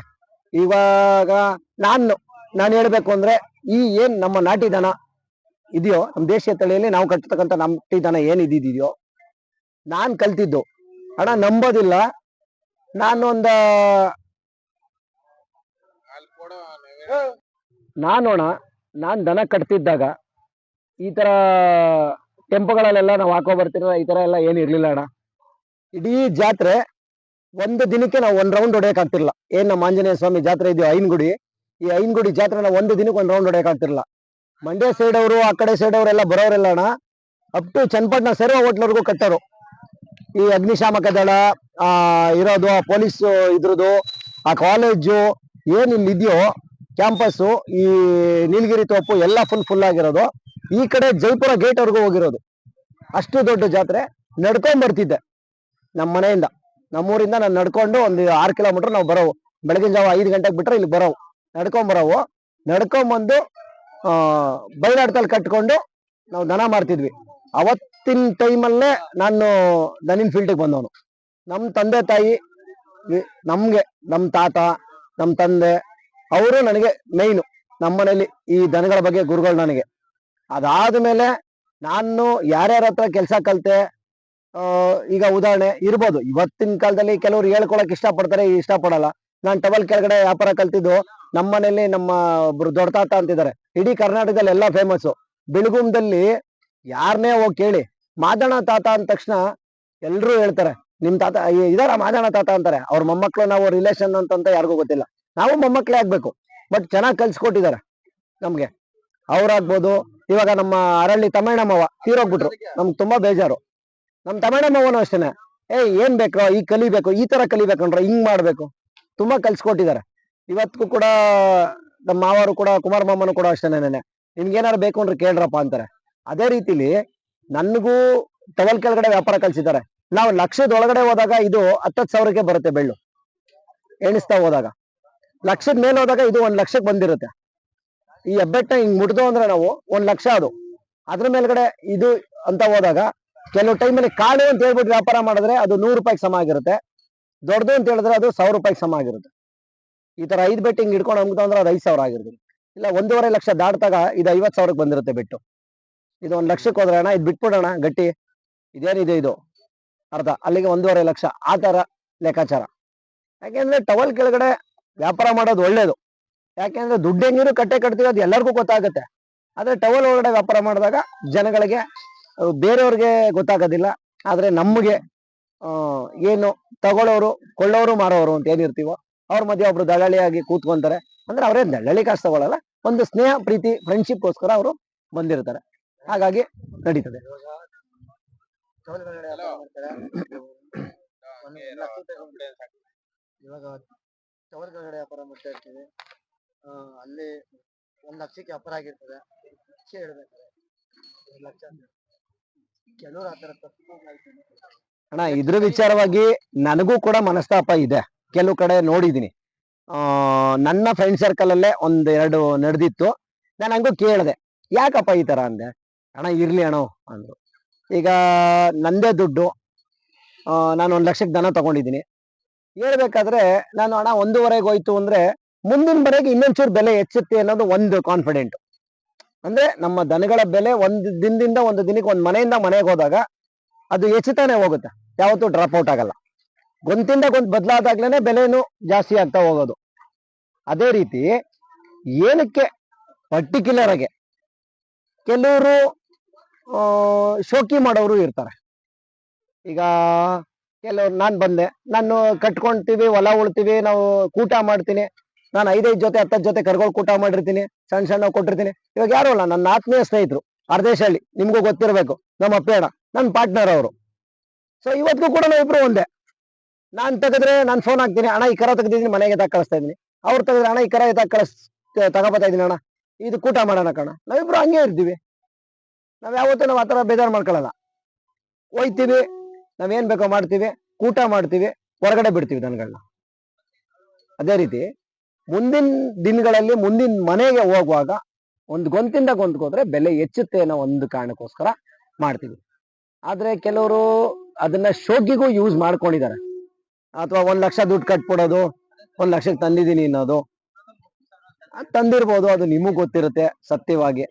Speaker 1: ಇವಾಗ ನಾನು ನಾನು ಹೇಳ್ಬೇಕು ಅಂದ್ರೆ ಈ ಏನ್ ನಮ್ಮ ನಾಟಿ ದನ ಇದೆಯೋ ನಮ್ಮ ದೇಶೀಯ ತಳಿಯಲ್ಲಿ ನಾವು ಕಟ್ತಕ್ಕಂಥ ನಾಟಿ ದನ ಏನ್ ಇದಿದೆಯೋ ನಾನ್ ಕಲ್ತಿದ್ದು. ಹಣ ನಂಬೋದಿಲ್ಲ. ನಾನೊಂದ ನಾನೋಣ, ನಾನ್ ದನ ಕಟ್ತಿದ್ದಾಗ ಈ ತರ ಟೆಂಪೋಗಳಲ್ಲೆಲ್ಲ ನಾವು ಹಾಕೋ ಬರ್ತಿರೋ ಈ ತರ ಎಲ್ಲ ಏನ್ ಇರ್ಲಿಲ್ಲ ಅಣ್ಣ. ಇಡೀ ಜಾತ್ರೆ ಒಂದು ದಿನಕ್ಕೆ ನಾವು ಒಂದ್ ರೌಂಡ್ ಹೊಡೆಯಕ್ ಆಗ್ತಿರ್ಲಿಲ್ಲ. ಏನ್ ನಮ್ಮ ಆಂಜನೇಯ ಸ್ವಾಮಿ ಜಾತ್ರೆ ಇದೆಯೋ ಐನ್ಗುಡಿ ಈ ಐನ್ಗುಡಿ ಜಾತ್ರೆನ ಒಂದು ದಿನಕ್ಕೆ ಒಂದು ರೌಂಡ್ ಹೊಡೆಯಕ್ ಆಗ್ತಿರ್ಲಿಲ್ಲ. ಮಂಡ್ಯ ಸೈಡ್ ಅವರು, ಆ ಕಡೆ ಸೈಡ್ ಅವರೆಲ್ಲ ಬರೋರೆಲ್ಲ ಅಣ್ಣ. ಅಪ್ ಟು ಚನ್ನಪಟ್ಟಣ ಸೇರುವ ಹೋಟ್ಲವರೆಗೂ ಕಟ್ಟರು. ಈ ಅಗ್ನಿಶಾಮಕ ದಳ, ಆ, ಇರೋದು, ಆ ಪೊಲೀಸ್ ಇದ್ರದ್ದು ಆ ಕಾಲೇಜು ಏನ್ ಇಲ್ಲಿ ಇದೆಯೋ ಕ್ಯಾಂಪಸ್ ಈ ನೀಲಗಿರಿ ತೋಪು ಎಲ್ಲ ಫುಲ್ ಫುಲ್ ಆಗಿರೋದು. ಈ ಕಡೆ ಜೈಪುರ ಗೇಟ್ ಅವ್ರಿಗೂ ಹೋಗಿರೋದು. ಅಷ್ಟು ದೊಡ್ಡ ಜಾತ್ರೆ. ನಡ್ಕೊಂಡ್ ಬರ್ತಿದ್ದೆ. ನಮ್ಮ ಮನೆಯಿಂದ. ನಮ್ಮೂರಿಂದ ನಾನು ನಡ್ಕೊಂಡು ಒಂದು ಆರು ಕಿಲೋಮೀಟರ್ ನಾವು ಬರೋವು. ಬೆಳಗಿನ ಜಾವ ಐದು ಗಂಟೆಗೆ ಬಿಟ್ರೆ ಇಲ್ಲಿ ಬರೋವು. ನಡ್ಕೊಂಡ್ ಬರೋವು ನಡ್ಕೊಂಬಂದು ಬೈಲಾಟದಲ್ಲಿ ಕಟ್ಕೊಂಡು ನಾವು ದನ ಮಾಡ್ತಿದ್ವಿ ಅವತ್ತಿನ ಟೈಮಲ್ಲೇ ನಾನು ದನಿನ್ ಫೀಲ್ಡಿಗೆ ಬಂದವನು. ನಮ್ಮ ತಂದೆ ತಾಯಿ ನಮಗೆ ನಮ್ಮ ತಾತ ನಮ್ಮ ತಂದೆ, ಅವರು ನನಗೆ ಮೈನು ನಮ್ಮ ಮನೇಲಿ ಈ ದನಗಳ ಬಗ್ಗೆ ಗುರುಗಳು ನನಗೆ. ಅದಾದ ಮೇಲೆ ನಾನು ಯಾರ್ಯಾರ ಹತ್ರ ಕೆಲಸ ಕಲ್ತೆ ಈಗ ಉದಾಹರಣೆ ಇರ್ಬೋದು. ಇವತ್ತಿನ ಕಾಲದಲ್ಲಿ ಕೆಲವರು ಹೇಳ್ಕೊಳಕ್ ಇಷ್ಟಪಡ್ತಾರೆ, ಇಷ್ಟಪಡಲ್ಲ. ನಾನು ಟಬಲ್ ಕೆಳಗಡೆ ವ್ಯಾಪಾರ ಕಲ್ತಿದ್ದು ನಮ್ಮ ಮನೇಲಿ ನಮ್ಮ ಒಬ್ರು ದೊಡ್ಡ ತಾತ ಅಂತಿದ್ದಾರೆ. ಇಡೀ ಕರ್ನಾಟಕದಲ್ಲಿ ಎಲ್ಲ ಫೇಮಸ್ ಬೆಳಗುಂದಲ್ಲಿ ಯಾರನ್ನೇ ಹೋಗಿ ಕೇಳಿ, ಮಾದಣ ತಾತ ಅಂದ ತಕ್ಷಣ ಎಲ್ಲರೂ ಹೇಳ್ತಾರೆ, ನಿಮ್ ತಾತ ಇದಾರ ಮಾದಣ ತಾತ ಅಂತಾರೆ. ಅವ್ರ ಮೊಮ್ಮಕ್ಳು ನಾವು ರಿಲೇಷನ್ ಅಂತಂತ ಯಾರಿಗೂ ಗೊತ್ತಿಲ್ಲ. ನಾವು ಮೊಮ್ಮಕ್ಳೇ ಆಗ್ಬೇಕು. ಬಟ್ ಚೆನ್ನಾಗಿ ಕಲ್ಸ್ಕೊಟ್ಟಿದ್ದಾರೆ ನಮ್ಗೆ. ಅವ್ರಾಗ್ಬೋದು ಇವಾಗ ನಮ್ಮ ಅರಳ್ಳಿ ತಮಿಳಮ್ಮವ ತೀರೋಗ್ಬಿಟ್ರು. ನಮ್ಗೆ ತುಂಬಾ ಬೇಜಾರು. ನಮ್ ತಮಿಳಮ್ಮವನು ಅಷ್ಟೇನೆ. ಏ ಏನ್ ಬೇಕು ಈಗ ಕಲಿಬೇಕು ಈ ತರ ಕಲಿಬೇಕಂದ್ರೆ ಹಿಂಗ್ ಮಾಡ್ಬೇಕು. ತುಂಬಾ ಕಲ್ಸ್ಕೊಟ್ಟಿದ್ದಾರೆ. ಇವತ್ತಿಗೂ ಕೂಡ ನಮ್ಮ ಮಾವರು ಕೂಡ, ಕುಮಾರ ಮಾಮನು ಕೂಡ ಅಷ್ಟೇನೆ ನಿಮ್ಗೆ ಏನಾರು ಬೇಕು ಅಂದ್ರೆ ಕೇಳ್ರಪ್ಪ ಅಂತಾರೆ. ಅದೇ ರೀತಿಲಿ ನನ್ಗೂ ಟವಲ್ ಕೆಳಗಡೆ ವ್ಯಾಪಾರ ಕಳ್ಸಿದ್ದಾರೆ. ನಾವು ಲಕ್ಷದ ಒಳಗಡೆ ಹೋದಾಗ ಇದು ಹತ್ತತ್ತು ಸಾವಿರಕ್ಕೆ ಬರುತ್ತೆ ಬೆಳ್ಳು. ಎಣಿಸ್ತಾ ಹೋದಾಗ. ಲಕ್ಷದ ಮೇಲೆ ಹೋದಾಗ ಇದು ಒಂದ್ ಲಕ್ಷಕ್ಕೆ ಬಂದಿರುತ್ತೆ. ಈ ಹೆಬ್ಬೆಟ್ಟ ಹಿಂಗ್ ಮುಟ್ದು ಅಂದ್ರೆ ನಾವು ಒಂದ್ ಲಕ್ಷ ಅದು. ಅದ್ರ ಮೇಲ್ಗಡೆ ಇದು ಅಂತ ಹೋದಾಗ ಕೆಲವು ಟೈಮಲ್ಲಿ ಕಾಳು ಅಂತ ಹೇಳ್ಬಿಟ್ಟು ವ್ಯಾಪಾರ ಮಾಡಿದ್ರೆ ಅದು ನೂರು ರೂಪಾಯಿಗೆ ಸಮ ಆಗಿರುತ್ತೆ. ದೊಡ್ಡದು ಅಂತ ಹೇಳಿದ್ರೆ ಅದು ಸಾವಿರ ರೂಪಾಯಿಗೆ ಸಮ ಆಗಿರುತ್ತೆ. ಈ ತರ ಐದು ಬೆಟ್ಟಿಂಗ್ ಹಿಡ್ಕೊಂಡು ಅಮ್ದು ಅಂದ್ರೆ ಅದು ಐದು ಸಾವಿರ ಆಗಿರುತ್ತೆ ಇಲ್ಲ, ಒಂದೂವರೆ ಲಕ್ಷ ದಾಟ್ದಾಗ ಇದು ಐವತ್ ಸಾವಿರಕ್ಕೆ ಬಂದಿರುತ್ತೆ ಬೆಟ್ಟು. ಇದು ಒಂದ್ ಲಕ್ಷಕ್ಕೆ ಹೋದ್ರೆ ಅಣ್ಣ, ಇದು ಬಿಟ್ಬಿಡೋಣ ಗಟ್ಟಿ. ಇದೇನಿದೆ ಇದು? ಅರ್ಧ, ಅಲ್ಲಿಗೆ ಒಂದೂವರೆ ಲಕ್ಷ. ಆ ತರ ಲೆಕ್ಕಾಚಾರ. ಯಾಕೆಂದ್ರೆ ಟವಲ್ ಕೆಳಗಡೆ ವ್ಯಾಪಾರ ಮಾಡೋದು ಒಳ್ಳೇದು. ಯಾಕೆಂದ್ರೆ ದುಡ್ಡು ಹೆಂಗಿರು ಕಟ್ಟೆ ಕಟ್ತೀವಿ, ಅದು ಎಲ್ಲರಿಗೂ ಗೊತ್ತಾಗುತ್ತೆ. ಆದ್ರೆ ಟವಲ್ ಒಳಗಡೆ ವ್ಯಾಪಾರ ಮಾಡಿದಾಗ ಜನಗಳಿಗೆ ಬೇರೆಯವ್ರಿಗೆ ಗೊತ್ತಾಗೋದಿಲ್ಲ. ಆದ್ರೆ ನಮಗೆ ಏನು ತಗೊಳ್ಳೋರು, ಕೊಳ್ಳೋರು, ಮಾರೋರು ಅಂತ ಏನಿರ್ತೀವೋ ಅವ್ರ ಮಧ್ಯೆ ಒಬ್ರು ದಳ್ಳಾಳಿಯಾಗಿ ಕೂತ್ಕೊಂತಾರೆ. ಅಂದ್ರೆ ಅವರೇ ದಳ್ಳಾಳಿ ಕಾಸ್ ತಗೊಳ್ಳಲ್ಲ ಒಂದು ಸ್ನೇಹ ಪ್ರೀತಿ ಫ್ರೆಂಡ್ಶಿಪ್ಗೋಸ್ಕರ ಅವರು ಬಂದಿರ್ತಾರೆ. ಹಾಗಾಗಿ ನಡೀತದೆ.
Speaker 2: ಇವಾಗ ಟವಲ್ ಕೆಳಗಡೆ ವ್ಯಾಪಾರ ಮಾಡ್ತಾ ಇರ್ತೀವಿ. ಅಲ್ಲಿ ಒಂದ್ ಲಕ್ಷಕ್ಕೆ ವ್ಯಾಪಾರ ಆಗಿರ್ತದೆ. ಲಕ್ಷ ಹೇಳ್ಬೇಕಾದ್ರೆ. ಲಕ್ಷ ಕೆಲವರು ಆತರ ತಪ್ಪು
Speaker 1: ಅಣ್ಣ ಇದ್ರ ವಿಚಾರವಾಗಿ ನನಗೂ ಕೂಡ ಮನಸ್ತಾಪ ಇದೆ. ಕೆಲವು ಕಡೆ ನೋಡಿದ್ದೀನಿ. ನನ್ನ ಫ್ರೆಂಡ್ ಸರ್ಕಲ್ ಅಲ್ಲೇ ಒಂದ್ ಎರಡು ನಡೆದಿತ್ತು. ನಾನು ಹಂಗೂ ಕೇಳಿದೆ, ಯಾಕಪ್ಪ ಈ ತರ ಅಂದೆ? ಅಣ್ಣ, ಇರ್ಲಿ ಅಣ್ಣ, ಅಂದ್ರು. ಈಗ ನಂದೇ ದುಡ್ಡು ನಾನು ಒಂದ್ ಲಕ್ಷಕ್ಕೆ ದನ ತಗೊಂಡಿದ್ದೀನಿ. ಹೇಳ್ಬೇಕಾದ್ರೆ, ನಾನು ಹಣ ಒಂದೂವರೆಗೆ ಹೋಯ್ತು ಅಂದ್ರೆ ಮುಂದಿನ ಬರೆಗೆ ಇನ್ನೊಂಚೂರು ಬೆಲೆ ಹೆಚ್ಚುತ್ತೆ ಅನ್ನೋದು ಒಂದು ಕಾನ್ಫಿಡೆಂಟ್ ಅಂದ್ರೆ ನಮ್ಮ ದನಗಳ ಬೆಲೆ ಒಂದು ದಿನದಿಂದ ಒಂದು ದಿನಕ್ಕೆ ಒಂದು ಮನೆಯಿಂದ ಮನೆಗೆ ಹೋದಾಗ ಅದು ಹೆಚ್ಚುತ್ತಾನೆ ಹೋಗುತ್ತೆ. ಯಾವತ್ತೂ ಡ್ರಾಪ್ ಔಟ್ ಆಗಲ್ಲ. ಗೊಂತಿಂದ ಗೊಂತ್ ಬದಲಾದಾಗ್ಲೇನೆ ಬೆಲೆನು ಜಾಸ್ತಿ ಆಗ್ತಾ ಹೋಗೋದು. ಅದೇ ರೀತಿ ಏನಕ್ಕೆ ಪರ್ಟಿಕ್ಯುಲರ್ ಆಗಿ ಕೆಲವರು ಶೋಕಿ ಮಾಡೋರು ಇರ್ತಾರೆ. ಈಗ ಕೆಲವ್ರು ನಾನು ಬಂದೆ, ನಾನು ಕಟ್ಕೊಂತೀವಿ, ಹೊಲ ಉಳ್ತೀವಿ, ನಾವು ಕೂಟ ಮಾಡ್ತೀನಿ. ನಾನು ಐದೈದು ಜೊತೆ ಹತ್ತತ್ತು ಜೊತೆ ಕರ್ಕೊಂಡು ಕೂಟ ಮಾಡಿರ್ತೀನಿ ಸಣ್ಣ ಸಣ್ಣ ಕೊಟ್ಟಿರ್ತೀನಿ. ಇವಾಗ ಯಾರು ಅಲ್ಲ, ನನ್ನ ಆತ್ಮೀಯ ಸ್ನೇಹಿತರು ಅರ್ಧೇಶಹಳ್ಳಿ ನಿಮಗೂ ಗೊತ್ತಿರಬೇಕು ನಮ್ಮ ಅಪ್ಪೇಣ ನನ್ನ ಪಾರ್ಟ್ನರ್ ಅವರು. ಸೊ ಇವತ್ತಿಗೂ ಕೂಡ ನಾವಿಬ್ರು ಒಂದೇ. ನಾನ್ ತೆಗೆದ್ರೆ ನಾನು ಫೋನ್ ಹಾಕ್ತೀನಿ. ಅಣ್ಣ ಈ ಕರ ತೆಗ್ದಿದ್ದೀನಿ, ಮನೆಗೆ ತಗ ಕಳಿಸ್ತಾ ಇದೀನಿ ಅವ್ರು ತೆಗೆದ್ರೆ ಅಣ್ಣ ಈ ಕರ ತಗ ಕಳಿಸ್ ತಗೋಬತ್ತಾ ಇದೀನಿ ಅಣ್ಣ. ಇದು ಕೂಟ ಮಾಡೋಣ ಕಣ. ನಾವಿಬ್ರು ಹಂಗೆ ಇರ್ತೀವಿ. ನಾವ್ ಯಾವತ್ತೂ ನಾವು ಆತರ ಬೇಜಾರು ಮಾಡ್ಕೊಳ್ಳಲ್ಲ ಒಯ್ತೀವಿ, ನಾವೇನ್ ಬೇಕೋ ಮಾಡ್ತೀವಿ, ಕೂಟ ಮಾಡ್ತೀವಿ, ಹೊರಗಡೆ ಬಿಡ್ತೀವಿ ದನಗಳನ್ನ ಅದೇ ರೀತಿ ಮುಂದಿನ ದಿನಗಳಲ್ಲಿ ಮುಂದಿನ ಮನೆಗೆ ಹೋಗುವಾಗ ಒಂದು ಗೊಂತಿಂದ ಗೊಂತ್ಕೋದ್ರೆ ಬೆಲೆ ಹೆಚ್ಚುತ್ತೆ ಅನ್ನೋ ಒಂದು ಕಾರಣಕ್ಕೋಸ್ಕರ ಮಾಡ್ತೀವಿ. ಆದ್ರೆ ಕೆಲವರು ಅದನ್ನ ಶೋಕಿಗೂ ಯೂಸ್ ಮಾಡ್ಕೊಂಡಿದ್ದಾರೆ. ಅಥವಾ ಒಂದ್ ಲಕ್ಷ ದುಡ್ಡು ಕಟ್ಬಿಡೋದು ಒಂದ್ ಲಕ್ಷಕ್ಕೆ ತಂದಿದ್ದೀನಿ ಅನ್ನೋದು. ತಂದಿರ್ಬೋದು ಅದು ನಿಮಗ್ ಗೊತ್ತಿರುತ್ತೆ ಸತ್ಯವಾಗಿ.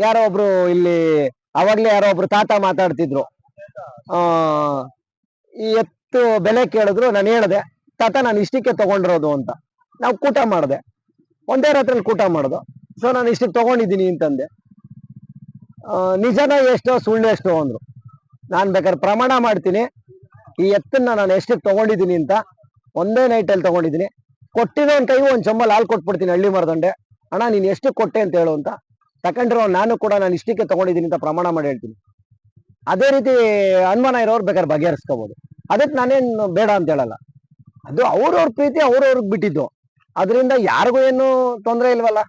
Speaker 1: ಯಾರೋ ಒಬ್ರು ಇಲ್ಲಿ ಅವಾಗ್ಲೇ ಯಾರೋ ಒಬ್ರು ತಾತ ಮಾತಾಡ್ತಿದ್ರು. ಆ ಎತ್ತು ಬೆಲೆ ಕೇಳಿದ್ರು ನಾನು ಹೇಳ್ದೆ ತಾತ ನಾನು ಇಷ್ಟಕ್ಕೆ ತಗೊಂಡಿರೋದು ಅಂತ. ನಾವು ಕೂಟ ಮಾಡಿದೆ. ಒಂದೇ ರಾತ್ರಿ ಕೂಟ ಮಾಡೋದು. ಸೊ ನಾನು ಇಷ್ಟಕ್ಕೆ ತಗೊಂಡಿದ್ದೀನಿ ಅಂತಂದೆ. ಆ, ನಿಜನ ಎಷ್ಟೋ ಸುಳ್ಳು ಎಷ್ಟೋ ಅಂದ್ರು. ನಾನ್ ಬೇಕಾದ್ರೆ ಪ್ರಮಾಣ ಮಾಡ್ತೀನಿ. ಈ ಎತ್ತನ್ನ ನಾನು ಎಷ್ಟಕ್ಕೆ ತಗೊಂಡಿದ್ದೀನಿ ಅಂತ ಒಂದೇ ನೈಟಲ್ಲಿ ತಗೊಂಡಿದ್ದೀನಿ. ಕೊಟ್ಟಿರೋ ಒಂದು ಕೈಗೂ ಒಂದ್ ಚಂಬಲ್ ಹಾಲು ಕೊಟ್ಬಿಡ್ತೀನಿ ಹಳ್ಳಿ ಮರದಂಡೆ. ಅಣ್ಣ, ನೀನು ಎಷ್ಟು ಕೊಟ್ಟೆ ಅಂತ ಹೇಳು ಅಂತ. ತಗೊಂಡಿರೋ ನಾನು ಕೂಡ ನಾನು ಇಷ್ಟಕ್ಕೆ ತಗೊಂಡಿದ್ದೀನಿ ಅಂತ ಪ್ರಮಾಣ ಮಾಡಿ ಹೇಳ್ತೀನಿ. ಅದೇ ರೀತಿ ಅನುಮಾನ ಇರೋರು ಬೇಕಾದ್ರೆ ಬಗೆಹರಿಸ್ಕೋಬೋದು. ಅದಕ್ಕೆ ನಾನೇನು ಬೇಡ ಅಂತ ಹೇಳಲ್ಲ. ಅದು ಅವ್ರವ್ರ ಪ್ರೀತಿ, ಅವ್ರವ್ರಿಗೆ ಬಿಟ್ಟಿದ್ದು. ಅದರಿಂದ ಯಾರಿಗೂ ಏನು ತೊಂದರೆ ಇಲ್ವಲ್ಲ.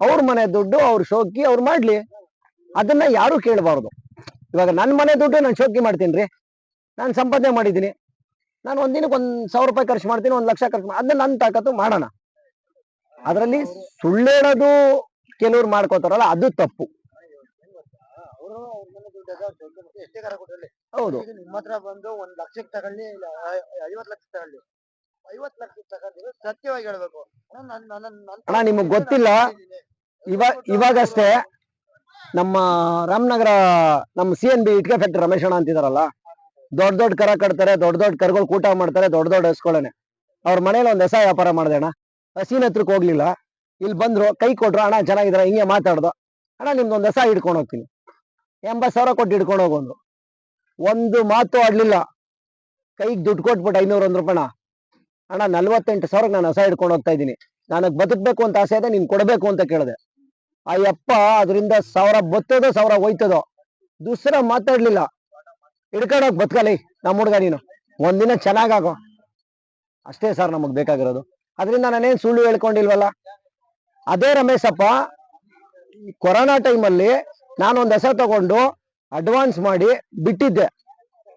Speaker 1: ಅವ್ರ ಮನೆ ದುಡ್ಡು, ಅವ್ರ ಶೋಕಿ, ಅವ್ರು ಮಾಡ್ಲಿ. ಅದನ್ನ ಯಾರು ಕೇಳಬಾರ್ದು. ಇವಾಗ ನನ್ನ ಮನೆ ದುಡ್ಡು ನಾನು ಶೋಕಿ ಮಾಡ್ತೀನಿ ರೀ. ನಾನು ಸಂಪಾದನೆ ಮಾಡಿದ್ದೀನಿ. ನಾನು ಒಂದಿನಕ್ಕೆ ಒಂದ್ ಸಾವಿರ ರೂಪಾಯಿ ಖರ್ಚು ಮಾಡ್ತೀನಿ ಒಂದ್ ಲಕ್ಷ ಖರ್ಚು ಮಾಡಿ ಅದನ್ನ ನನ್ನ ತಾಕತ್ತು ಮಾಡೋಣ. ಅದರಲ್ಲಿ ಸುಳ್ಳೇಳೋದು ಕೆಲವ್ರು ಮಾಡ್ಕೋತಾರಲ್ಲ ಅದು ತಪ್ಪು. ಹೌದು.
Speaker 2: ನಿಮ್ಮ ಹತ್ರ ಬಂದು ಒಂದ್ ಲಕ್ಷಕ್ಕೆ ತಗೊಳ್ಳಿ ಐವತ್ ಲಕ್ಷ ತಗೊಳ್ಳಿ. ಐವತ್ ಲಕ್ಷ ತಗೊಂಡಿದ್ರೆ ಸತ್ಯವಾಗಿ ಹೇಳ್ಬೇಕು. ಅಣ್ಣ,
Speaker 1: ನಿಮಗ್ ಗೊತ್ತಿಲ್ಲ? ಇವಾಗ ಇವಾಗಷ್ಟೇ ನಮ್ಮ ರಾಮನಗರ ನಮ್ಮ ಸಿ ಎನ್ ಬಿ ಇಟ್ಕೆ ಫ್ಯಾಕ್ಟ್ರಿ ರಮೇಶ್ ಅಣ್ಣ ಅಂತಿದಾರಲ್ಲ. ದೊಡ್ಡ ದೊಡ್ಡ ಕರ ಕಟ್ತಾರೆ, ದೊಡ್ಡ ದೊಡ್ಡ ಕರ್ಗಳು ಕೂಟ ಮಾಡ್ತಾರೆ, ದೊಡ್ಡ ದೊಡ್ಡ ಹಸ್ಗಳೇನೆ ಅವ್ರ ಮನೇಲಿ ಒಂದ್ ಹೊಸ ವ್ಯಾಪಾರ ಮಾಡ್ದೆ ಅಣ್ಣ ಹಸಿನ ಹತ್ರಕ್ಕೆ ಹೋಗ್ಲಿಲ್ಲ. ಇಲ್ಲಿ ಬಂದ್ರು, ಕೈ ಕೊಟ್ರು, ಅಣ್ಣ ಚೆನ್ನಾಗಿದ್ರ ಹಿಂಗೆ ಮಾತಾಡ್ದು. ಅಣ್ಣ, ನಿಮ್ದು ಒಂದ್ ಹೊಸ ಹಿಡ್ಕೊಂಡು ಹೋಗ್ತೀನಿ. ಎಂಬತ್ ಸಾವಿರ ಕೊಟ್ಟು ಹಿಡ್ಕೊಂಡು ಹೋಗೋನು ಒಂದು ಮಾತು ಆಡ್ಲಿಲ್ಲ. ಕೈಗೆ ದುಡ್ಡು ಕೊಟ್ಬಿಟ್ಟು ಐನೂರ ಒಂದ್ ರೂಪಾಯಿ ಅಣ್ಣ, ನಲ್ವತ್ತೆಂಟು ಸಾವಿರಕ್ಕೆ ನಾನು ಹೊಸ ಹಿಡ್ಕೊಂಡು ಹೋಗ್ತಾ ಇದ್ದೀನಿ. ನನಗೆ ಬದುಕಬೇಕು ಅಂತ ಆಸೆ ಇದೆ ನೀನ್ ಕೊಡಬೇಕು ಅಂತ ಕೇಳಿದೆ. ಆ ಯಪ್ಪ ಅದರಿಂದ ಸಾವಿರ ಬತ್ತದೋ, ಸಾವಿರ ಹೋಯ್ತದೋ? ದುಸ್ರ ಮಾತಾಡ್ಲಿಲ್ಲ. ಹಿಡ್ಕೊಂಡೋಗ್ ಬದುಕಲಿ ನಮ್ಮ ಹುಡ್ಗ ನೀನು. ಒಂದಿನ ಚೆನ್ನಾಗಾಗೋ. ಅಷ್ಟೇ ಸರ್ ನಮಗ್ ಬೇಕಾಗಿರೋದು. ಅದರಿಂದ ನಾನೇನ್ ಸುಳ್ಳು ಹೇಳ್ಕೊಂಡಿಲ್ವಲ್ಲ? ಅದೇ ರಮೇಶಪ್ಪ ಕೊರೋನಾ ಟೈಮಲ್ಲಿ ನಾನು ಒಂದ್ ಹೆಸರು ತಗೊಂಡು ಅಡ್ವಾನ್ಸ್ ಮಾಡಿ ಬಿಟ್ಟಿದ್ದೆ.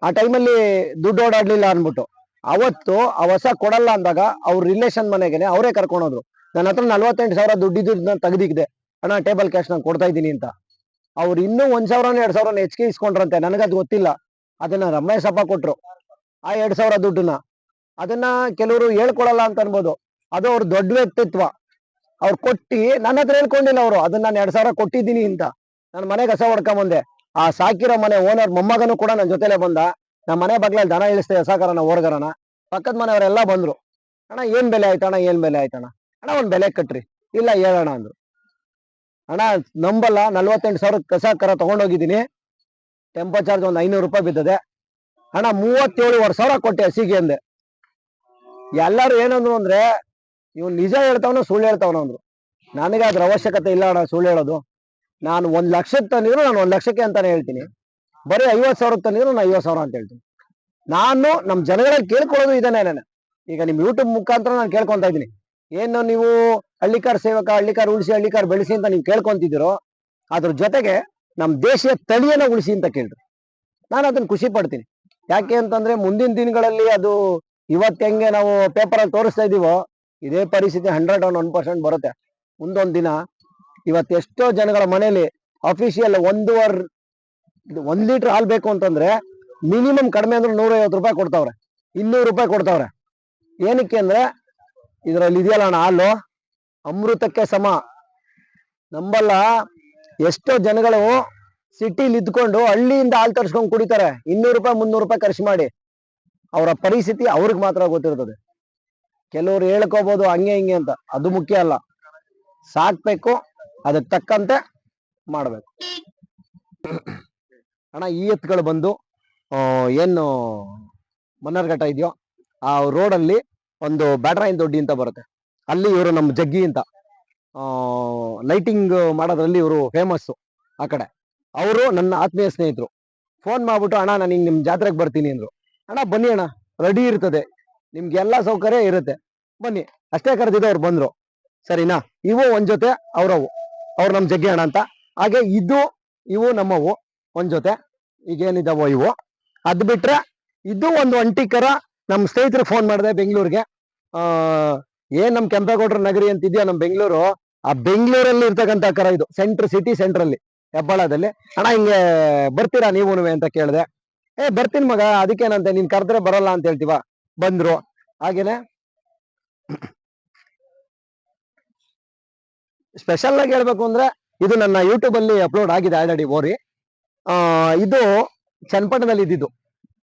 Speaker 1: ಆ ಟೈಮಲ್ಲಿ ದುಡ್ಡು ಓಡಾಡ್ಲಿಲ್ಲ ಅನ್ಬಿಟ್ಟು ಅವತ್ತು ಆ ಹೊಸ ಕೊಡಲ್ಲ ಅಂದಾಗ ಅವ್ರ ರಿಲೇಷನ್ ಮನೆಗೆನೆ ಅವರೇ ಕರ್ಕೊಂಡೋದ್ರು. ನನ್ನ ಹತ್ರ ನಲ್ವತ್ತೆಂಟು ಸಾವಿರ ದುಡ್ಡಿದ್ದು ನಾನು ತೆಗೆದಿದ್ದೆ. ಅಣ್ಣ, ಟೇಬಲ್ ಕ್ಯಾಶ್ ನಾನು ಕೊಡ್ತಾ ಇದ್ದೀನಿ ಅಂತ. ಅವ್ರು ಇನ್ನೂ ಒಂದ್ ಸಾವಿರನೂ ಎರಡ್ ಸಾವಿರನ ಹೆಚ್ಚಿಗೆ ಇಸ್ಕೊಂಡ್ರಂತೆ. ನನಗದು ಗೊತ್ತಿಲ್ಲ. ಅದನ್ನ ರಮೇಶಪ್ಪ ಕೊಟ್ರು. ಆ ಎರಡ್ ಸಾವಿರ ದುಡ್ಡನ್ನ. ಅದನ್ನ ಕೆಲವರು ಹೇಳ್ಕೊಡಲ್ಲ ಅಂತ ಅನ್ಬೋದು. ಅದು ಅವ್ರ ದೊಡ್ಡ ವ್ಯಕ್ತಿತ್ವ. ಅವ್ರು ಕೊಟ್ಟಿ ನನ್ನ ಹತ್ರ ಹೇಳ್ಕೊಂಡಿಲ್ಲ ಅವರು. ಅದನ್ನ ನಾನು ಎರಡ್ ಸಾವಿರ ಕೊಟ್ಟಿದ್ದೀನಿ ಅಂತ. ನನ್ನ ಮನೆಗೆ ಕಸ ಹೊಡ್ಕೊಂಬಂದೆ ಆ ಸಾಕಿರೋ ಮನೆ ಓನರ್ ಮೊಮ್ಮಗನು ಕೂಡ ನನ್ನ ಜೊತೆಲೆ ಬಂದ. ನಮ್ಮ ಮನೆ ಬಗ್ಲಲ್ಲಿ ದನ ಇಳಿಸ್ತೆ ಹಸಕರನ ಹೊರಗರಣ ಪಕ್ಕದ ಮನೆಯವರೆಲ್ಲ ಬಂದ್ರು. ಅಣ್ಣ, ಏನ್ ಬೆಲೆ ಆಯ್ತಣ್ಣ, ಏನ್ ಬೆಲೆ ಆಯ್ತಣ್ಣ? ಅಣ್ಣ, ಒಂದ್ ಬೆಲೆ ಕಟ್ರಿ. ಇಲ್ಲ, ಹೇಳೋಣ ಅಂದ್ರು. ಅಣ್ಣ, ನಂಬಲ್ಲ. ನಲ್ವತ್ತೆಂಟು ಸಾವಿರ ಕಸ ಕರ ತಗೊಂಡೋಗಿದ್ದೀನಿ. ಟೆಂಪೋ ಚಾರ್ಜ್ ಒಂದು ಐನೂರು ರೂಪಾಯಿ ಬಿದ್ದದೆ. ಅಣ್ಣ ಮೂವತ್ತೇಳುವರೆ ಸಾವಿರ ಕೊಟ್ಟೆ ಹಸಿಗೆ ಅಂದೆ. ಎಲ್ಲಾರು ಏನಂದ್ರು ಅಂದ್ರೆ, ಇವ್ನು ನಿಜ ಹೇಳ್ತಾವನು ಸುಳ್ಳು ಹೇಳ್ತಾವನ ಅಂದ್ರು. ನನಗೆ ಅದ್ರ ಅವಶ್ಯಕತೆ ಇಲ್ಲ ಅಣ್ಣ ಸುಳ್ಳು ಹೇಳೋದು. ನಾನು ಒಂದ್ ಲಕ್ಷಕ್ಕೆ ತಂದಿದ್ರು ನಾನು ಒಂದ್ ಲಕ್ಷಕ್ಕೆ ಅಂತಾನೆ ಹೇಳ್ತೀನಿ. ಬರೀ ಐವತ್ ಸಾವಿರ ತಂದಿದ್ರು ನಾನು ಐವತ್ ಸಾವಿರ ಅಂತ ಹೇಳ್ತೀನಿ. ನಾನು ನಮ್ ಜನಗಳಲ್ಲಿ ಕೇಳ್ಕೊಳ್ಳೋದು ಇದನ್ನೇ ನಾನು. ಈಗ ನಿಮ್ ಯೂಟ್ಯೂಬ್ ಮುಖಾಂತರ ನಾನು ಕೇಳ್ಕೊಂತ ಇದ್ದೀನಿ. ಏನು ನೀವು ಹಳ್ಳಿಕಾರ್ ಸೇವಕ, ಹಳ್ಳಿಕಾರ್ ಉಳಿಸಿ, ಹಳ್ಳಿಕಾರ್ ಬೆಳೆಸಿ ಅಂತ ನೀವು ಕೇಳ್ಕೊಂತಿದ್ದೀರೋ, ಅದ್ರ ಜೊತೆಗೆ ನಮ್ ದೇಶೀಯ ತಳಿಯನ್ನ ಉಳಿಸಿ ಅಂತ ಕೇಳಿದ್ರು ನಾನು ಅದನ್ನ ಖುಷಿ ಪಡ್ತೀನಿ. ಯಾಕೆ ಅಂತಂದ್ರೆ ಮುಂದಿನ ದಿನಗಳಲ್ಲಿ ಅದು ಇವತ್ತು ಹೆಂಗೆ ನಾವು ಪೇಪರ್ ಅಲ್ಲಿ ತೋರಿಸ್ತಾ ಇದೀವೋ, ಇದೇ ಪರಿಸ್ಥಿತಿ ಹಂಡ್ರೆಡ್ ಒನ್ ಒನ್ ಪರ್ಸೆಂಟ್ ಬರುತ್ತೆ. ಮುಂದೊಂದು ದಿನ ಇವತ್ತು ಎಷ್ಟೋ ಜನಗಳ ಮನೆಯಲ್ಲಿ ಅಫಿಷಿಯಲ್ ಒಂದೂವರೆ ಒಂದ್ ಲೀಟರ್ ಹಾಲು ಬೇಕು ಅಂತಂದ್ರೆ ಮಿನಿಮಮ್ ಕಡಿಮೆ ಅಂದ್ರೆ ನೂರ ಐವತ್ತು ರೂಪಾಯಿ ಕೊಡ್ತಾವ್ರೆ, ಇನ್ನೂರು ರೂಪಾಯಿ ಕೊಡ್ತಾವ್ರೆ. ಏನಕ್ಕೆ ಅಂದ್ರೆ ಇದರಲ್ಲಿ ಇದೆಯಲ್ಲ ಅಣ್ಣ ಹಾಲು, ಅಮೃತಕ್ಕೆ ಸಮ. ನಂಬಲ್ಲ ಎಷ್ಟೋ ಜನಗಳು ಸಿಟಿಲಿ ಇದ್ಕೊಂಡು ಹಳ್ಳಿಯಿಂದ ಹಾಲು ತರ್ಸ್ಕೊಂಡ್ ಕುಡಿತಾರೆ. ಇನ್ನೂರು ರೂಪಾಯಿ, ಮುನ್ನೂರು ರೂಪಾಯಿ ಖರ್ಚು ಮಾಡಿ. ಅವರ ಪರಿಸ್ಥಿತಿ ಅವ್ರಿಗೆ ಮಾತ್ರ ಗೊತ್ತಿರ್ತದೆ. ಕೆಲವ್ರು ಹೇಳ್ಕೋಬಹುದು ಹಂಗೆ, ಹಿಂಗೆ ಅಂತ. ಅದು ಮುಖ್ಯ ಅಲ್ಲ. ಸಾಕ್ಬೇಕು, ಅದಕ್ಕೆ ತಕ್ಕಂತೆ ಮಾಡ್ಬೇಕು. ಅಣ್ಣ, ಈ ಎತ್ತುಗಳು ಬಂದು ಏನು ಮನ್ನರ್ಘಟ್ಟ ಇದೆಯೋ, ಆ ರೋಡಲ್ಲಿ ಒಂದು ಬ್ಯಾಟ್ರಾಯಿನ್ ದೊಡ್ಡಿ ಅಂತ ಬರುತ್ತೆ. ಅಲ್ಲಿ ಇವರು ನಮ್ಮ ಜಗ್ಗಿ ಅಂತ. ಲೈಟಿಂಗ್ ಮಾಡೋದ್ರಲ್ಲಿ ಇವರು ಫೇಮಸ್ಸು ಆ ಕಡೆ. ಅವರು ನನ್ನ ಆತ್ಮೀಯ ಸ್ನೇಹಿತರು. ಫೋನ್ ಮಾಡಿಬಿಟ್ಟು, ಅಣ್ಣ, ನಾನು ಹಿಂಗೆ ನಿಮ್ಮ ಜಾತ್ರೆಗೆ ಬರ್ತೀನಿ ಅಂದರು. ಅಣ್ಣ, ಬನ್ನಿ ಅಣ್ಣ ರೆಡಿ ಇರ್ತದೆ. ನಿಮ್ಗೆ ಎಲ್ಲಾ ಸೌಕರ್ಯ ಇರುತ್ತೆ. ಬನ್ನಿ. ಅಷ್ಟೇ ಕರೆದಿದ್ದು ಅವ್ರು ಬಂದರು. ಸರಿನಾ? ಇವು ಒಂದು ಜೊತೆ, ಅವ್ರವು. ಅವ್ರು ನಮ್ಮ ಜಗ್ಗೆ ಅಣ್ಣ ಅಂತ. ಹಾಗೆ ಇದು, ಇವು ನಮ್ಮವು. ಒಂದು ಜೊತೆ. ಈಗೇನಿದಾವೋ ಇವು. ಅದು ಬಿಟ್ರೆ, ಇದು ಒಂದು ಒಂಟಿಕರ ನಮ್ಮ ನಮ್ ಸ್ನೇಹಿತರು ಫೋನ್ ಮಾಡಿದೆ ಬೆಂಗಳೂರಿಗೆ. ಏನ್ ನಮ್ ಕೆಂಪೇಗೌಡರ ನಗರಿ ಅಂತಿದ್ಯಾ ನಮ್ ಬೆಂಗಳೂರು? ಆ ಬೆಂಗಳೂರಲ್ಲಿ ಇರ್ತಕ್ಕಂತ ಕರ ಇದು ಸೆಂಟ್ರ್ ಸಿಟಿ ಸೆಂಟರ್ ಅಲ್ಲಿ ಹೆಬ್ಬಾಳದಲ್ಲಿ. ಅಣ್ಣ, ಹಿಂಗೆ ಬರ್ತೀರಾ ನೀವು ಅಂತ ಕೇಳಿದೆ. ಏ, ಬರ್ತೀನಿ ಮಗ, ಅದಕ್ಕೇನಂತೆ, ನೀನ್ ಕರೆದ್ರೆ ಬರಲ್ಲ ಅಂತ ಹೇಳ್ತೀವ? ಬಂದ್ರು. ಹಾಗೇನೆ ಸ್ಪೆಷಲ್ ಆಗಿ ಹೇಳ್ಬೇಕು ಅಂದ್ರೆ, ಇದು ನನ್ನ ಯೂಟ್ಯೂಬ್ ಅಲ್ಲಿ ಅಪ್ಲೋಡ್ ಆಗಿದೆ ಆಲ್ರೆಡಿ ಓರಿ. ಆ, ಇದು ಚನ್ನಪಟ್ಟಣದಲ್ಲಿ ಇದ್ದಿದ್ದು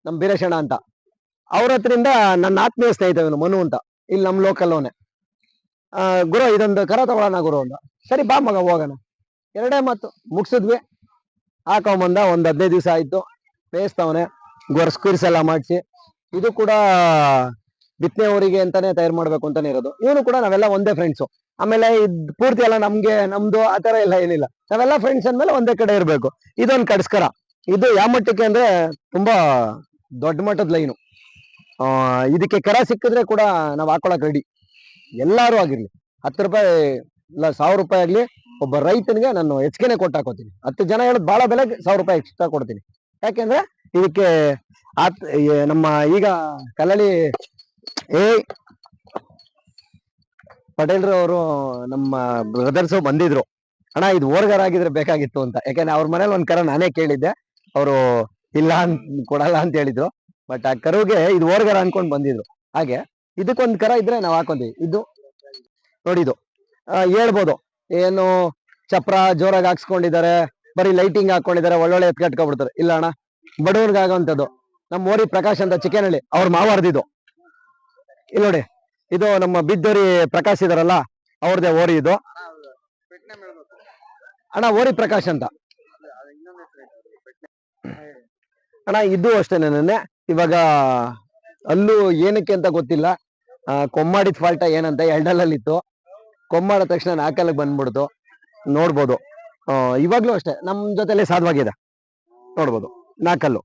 Speaker 1: ನಮ್ ಬೀರೇಶಣ್ಣ ಅಂತ. ಅವ್ರ ಹತ್ರಿಂದ ನನ್ನ ಆತ್ಮೀಯ ಸ್ನೇಹಿತ ಮನು ಅಂತ. ಇಲ್ಲಿ ನಮ್ ಲೋಕಲ್ ಅವನೇ. ಆ, ಗುರು, ಇದೊಂದು ಕರ ತಗೊಳ್ಳೋಣ ಗುರು ಅಂದ ಸರಿ, ಬಾ ಮಗ, ಹೋಗೋಣ. ಎರಡೇ ಮಾತು, ಮುಗಿಸಿದ್ವಿ. ಹಾಕೊಂಬಂದ ಒಂದ್ ಹದಿನೈದು ದಿವಸ ಆಯ್ತು. ಬೇಯಿಸ್ತವನೆ ಗೊರ್ಸ್ ಕುರ್ಸ್ ಎಲ್ಲ ಮಾಡಿಸಿ. ಇದು ಕೂಡ ಬಿತ್ತನೆ ಅವರಿಗೆ ಅಂತಾನೆ ತಯಾರು ಮಾಡ್ಬೇಕು ಅಂತಾನೆ ಇರೋದು. ಇವನು ಕೂಡ ನಾವೆಲ್ಲ ಒಂದೇ ಫ್ರೆಂಡ್ಸು ಆಮೇಲೆ ಇದ್ ಪೂರ್ತಿ ಎಲ್ಲ ನಮ್ಗೆ, ನಮ್ದು ಆತರ ಎಲ್ಲ ಏನಿಲ್ಲ. ನಾವೆಲ್ಲ ಫ್ರೆಂಡ್ಸ್ ಅಂದ್ಮೇಲೆ ಒಂದೇ ಕಡೆ ಇರ್ಬೇಕು. ಇದೊಂದು ಕಡ್ಸ್ಕರ. ಇದು ಯಾವ ಮಟ್ಟಕ್ಕೆ ಅಂದ್ರೆ ತುಂಬಾ ದೊಡ್ಡ ಮಟ್ಟದ ಲೈನು ಆ ಇದಕ್ಕೆ ಕರ ಸಿಕ್ಕಿದ್ರೆ ಕೂಡ ನಾವ್ ಹಾಕೊಳಕ್ ರೆಡಿ ಎಲ್ಲಾರು ಆಗಿರ್ಲಿ, ಹತ್ತು ರೂಪಾಯಿ ಇಲ್ಲ ಸಾವಿರ ರೂಪಾಯಿ ಆಗ್ಲಿ, ಒಬ್ಬ ರೈತನಿಗೆ ನಾನು ಹೆಚ್ಚಿಗೆನೆ ಕೊಟ್ಟು ಹಾಕೋತೀನಿ. ಹತ್ತು ಜನ ಹೇಳೋದು ಬಹಳ ಬೆಲೆ, ಸಾವಿರ ರೂಪಾಯಿ ಎಕ್ಸ್ಟ್ರಾ ಕೊಡ್ತೀನಿ. ಯಾಕೆಂದ್ರೆ ಇದಕ್ಕೆ ಆತ್ ನಮ್ಮ ಈಗ ಕಲ್ಲಳಿ ಏ ಪಟೇಲ್ರು ಅವರು ನಮ್ಮ ಬ್ರದರ್ಸ್ ಬಂದಿದ್ರು. ಅಣ್ಣ, ಇದು ಓರ್ಗರ್ ಆಗಿದ್ರೆ ಬೇಕಾಗಿತ್ತು ಅಂತ. ಯಾಕಂದ್ರೆ ಅವ್ರ ಮನೇಲಿ ಒಂದ್ ಕರ ನಾನೇ ಕೇಳಿದ್ದೆ. ಅವರು ಇಲ್ಲ ಅಂತ ಕೊಡಲ್ಲ ಅಂತ ಹೇಳಿದ್ರು. ಬಟ್ ಆ ಕರುಗೆ ಇದು ಓರ್ಗರ ಅನ್ಕೊಂಡ್ ಬಂದಿದ್ರು. ಹಾಗೆ ಇದಕ್ಕೊಂದ್ ಕರ ಇದ್ರೆ ನಾವು ಹಾಕೊಂತೀವಿ. ಇದು ನೋಡಿ ಇದು. ಹೇಳ್ಬೋದು. ಏನು ಚಪ್ರ ಜೋರಾಗಿ ಹಾಕ್ಸ್ಕೊಂಡಿದ್ದಾರೆ. ಬರೀ ಲೈಟಿಂಗ್ ಹಾಕೊಂಡಿದ್ದಾರೆ ಒಳ್ಳೊಳ್ಳೆ ಎತ್ ಕಟ್ಕೊಬಿಡ್ತಾರೆ. ಇಲ್ಲ ಅಣ್ಣ, ಬಡವ್ರಿಗೆ ಆಗೋಂಥದ್ದು. ನಮ್ಮ ಓರಿ ಪ್ರಕಾಶ್ ಅಂತ ಚಿಕ್ಕನಹಳ್ಳಿ ಅವ್ರ ಮಾವಾರ್ದಿದ್ದು ಇಲ್ಲಿ ನೋಡಿ, ಇದು ನಮ್ಮ ಬಿದ್ದೋರಿ ಪ್ರಕಾಶ್ ಇದಾರಲ್ಲ, ಅವ್ರದೇ ಓರಿ ಇದು. ಅಣ್ಣ, ಓರಿ ಪ್ರಕಾಶ್ ಅಂತ. ಅಣ್ಣ, ಇದು ಅಷ್ಟೇ ನೆನ್ನೆ. ಇವಾಗ ಅಲ್ಲೂ ಏನಕ್ಕೆ ಅಂತ ಗೊತ್ತಿಲ್ಲ. ಕೊಮ್ಮಾಡಿದ ಫಾಲ್ಟ ಏನಂತ ಎಲ್ಡಲ್ಲಿತ್ತು ಕೊಮ್ಮಾಡ ತಕ್ಷಣ ನಾಲ್ಕಲ್ಲಿಗೆ ಬಂದ್ಬಿಡ್ತು. ನೋಡ್ಬೋದು. ಇವಾಗ್ಲೂ ಅಷ್ಟೇ, ನಮ್ ಜೊತೆಲೆ ಸಾಧವಾಗಿದೆ ನೋಡ್ಬೋದು ನಾಕಲ್ಲು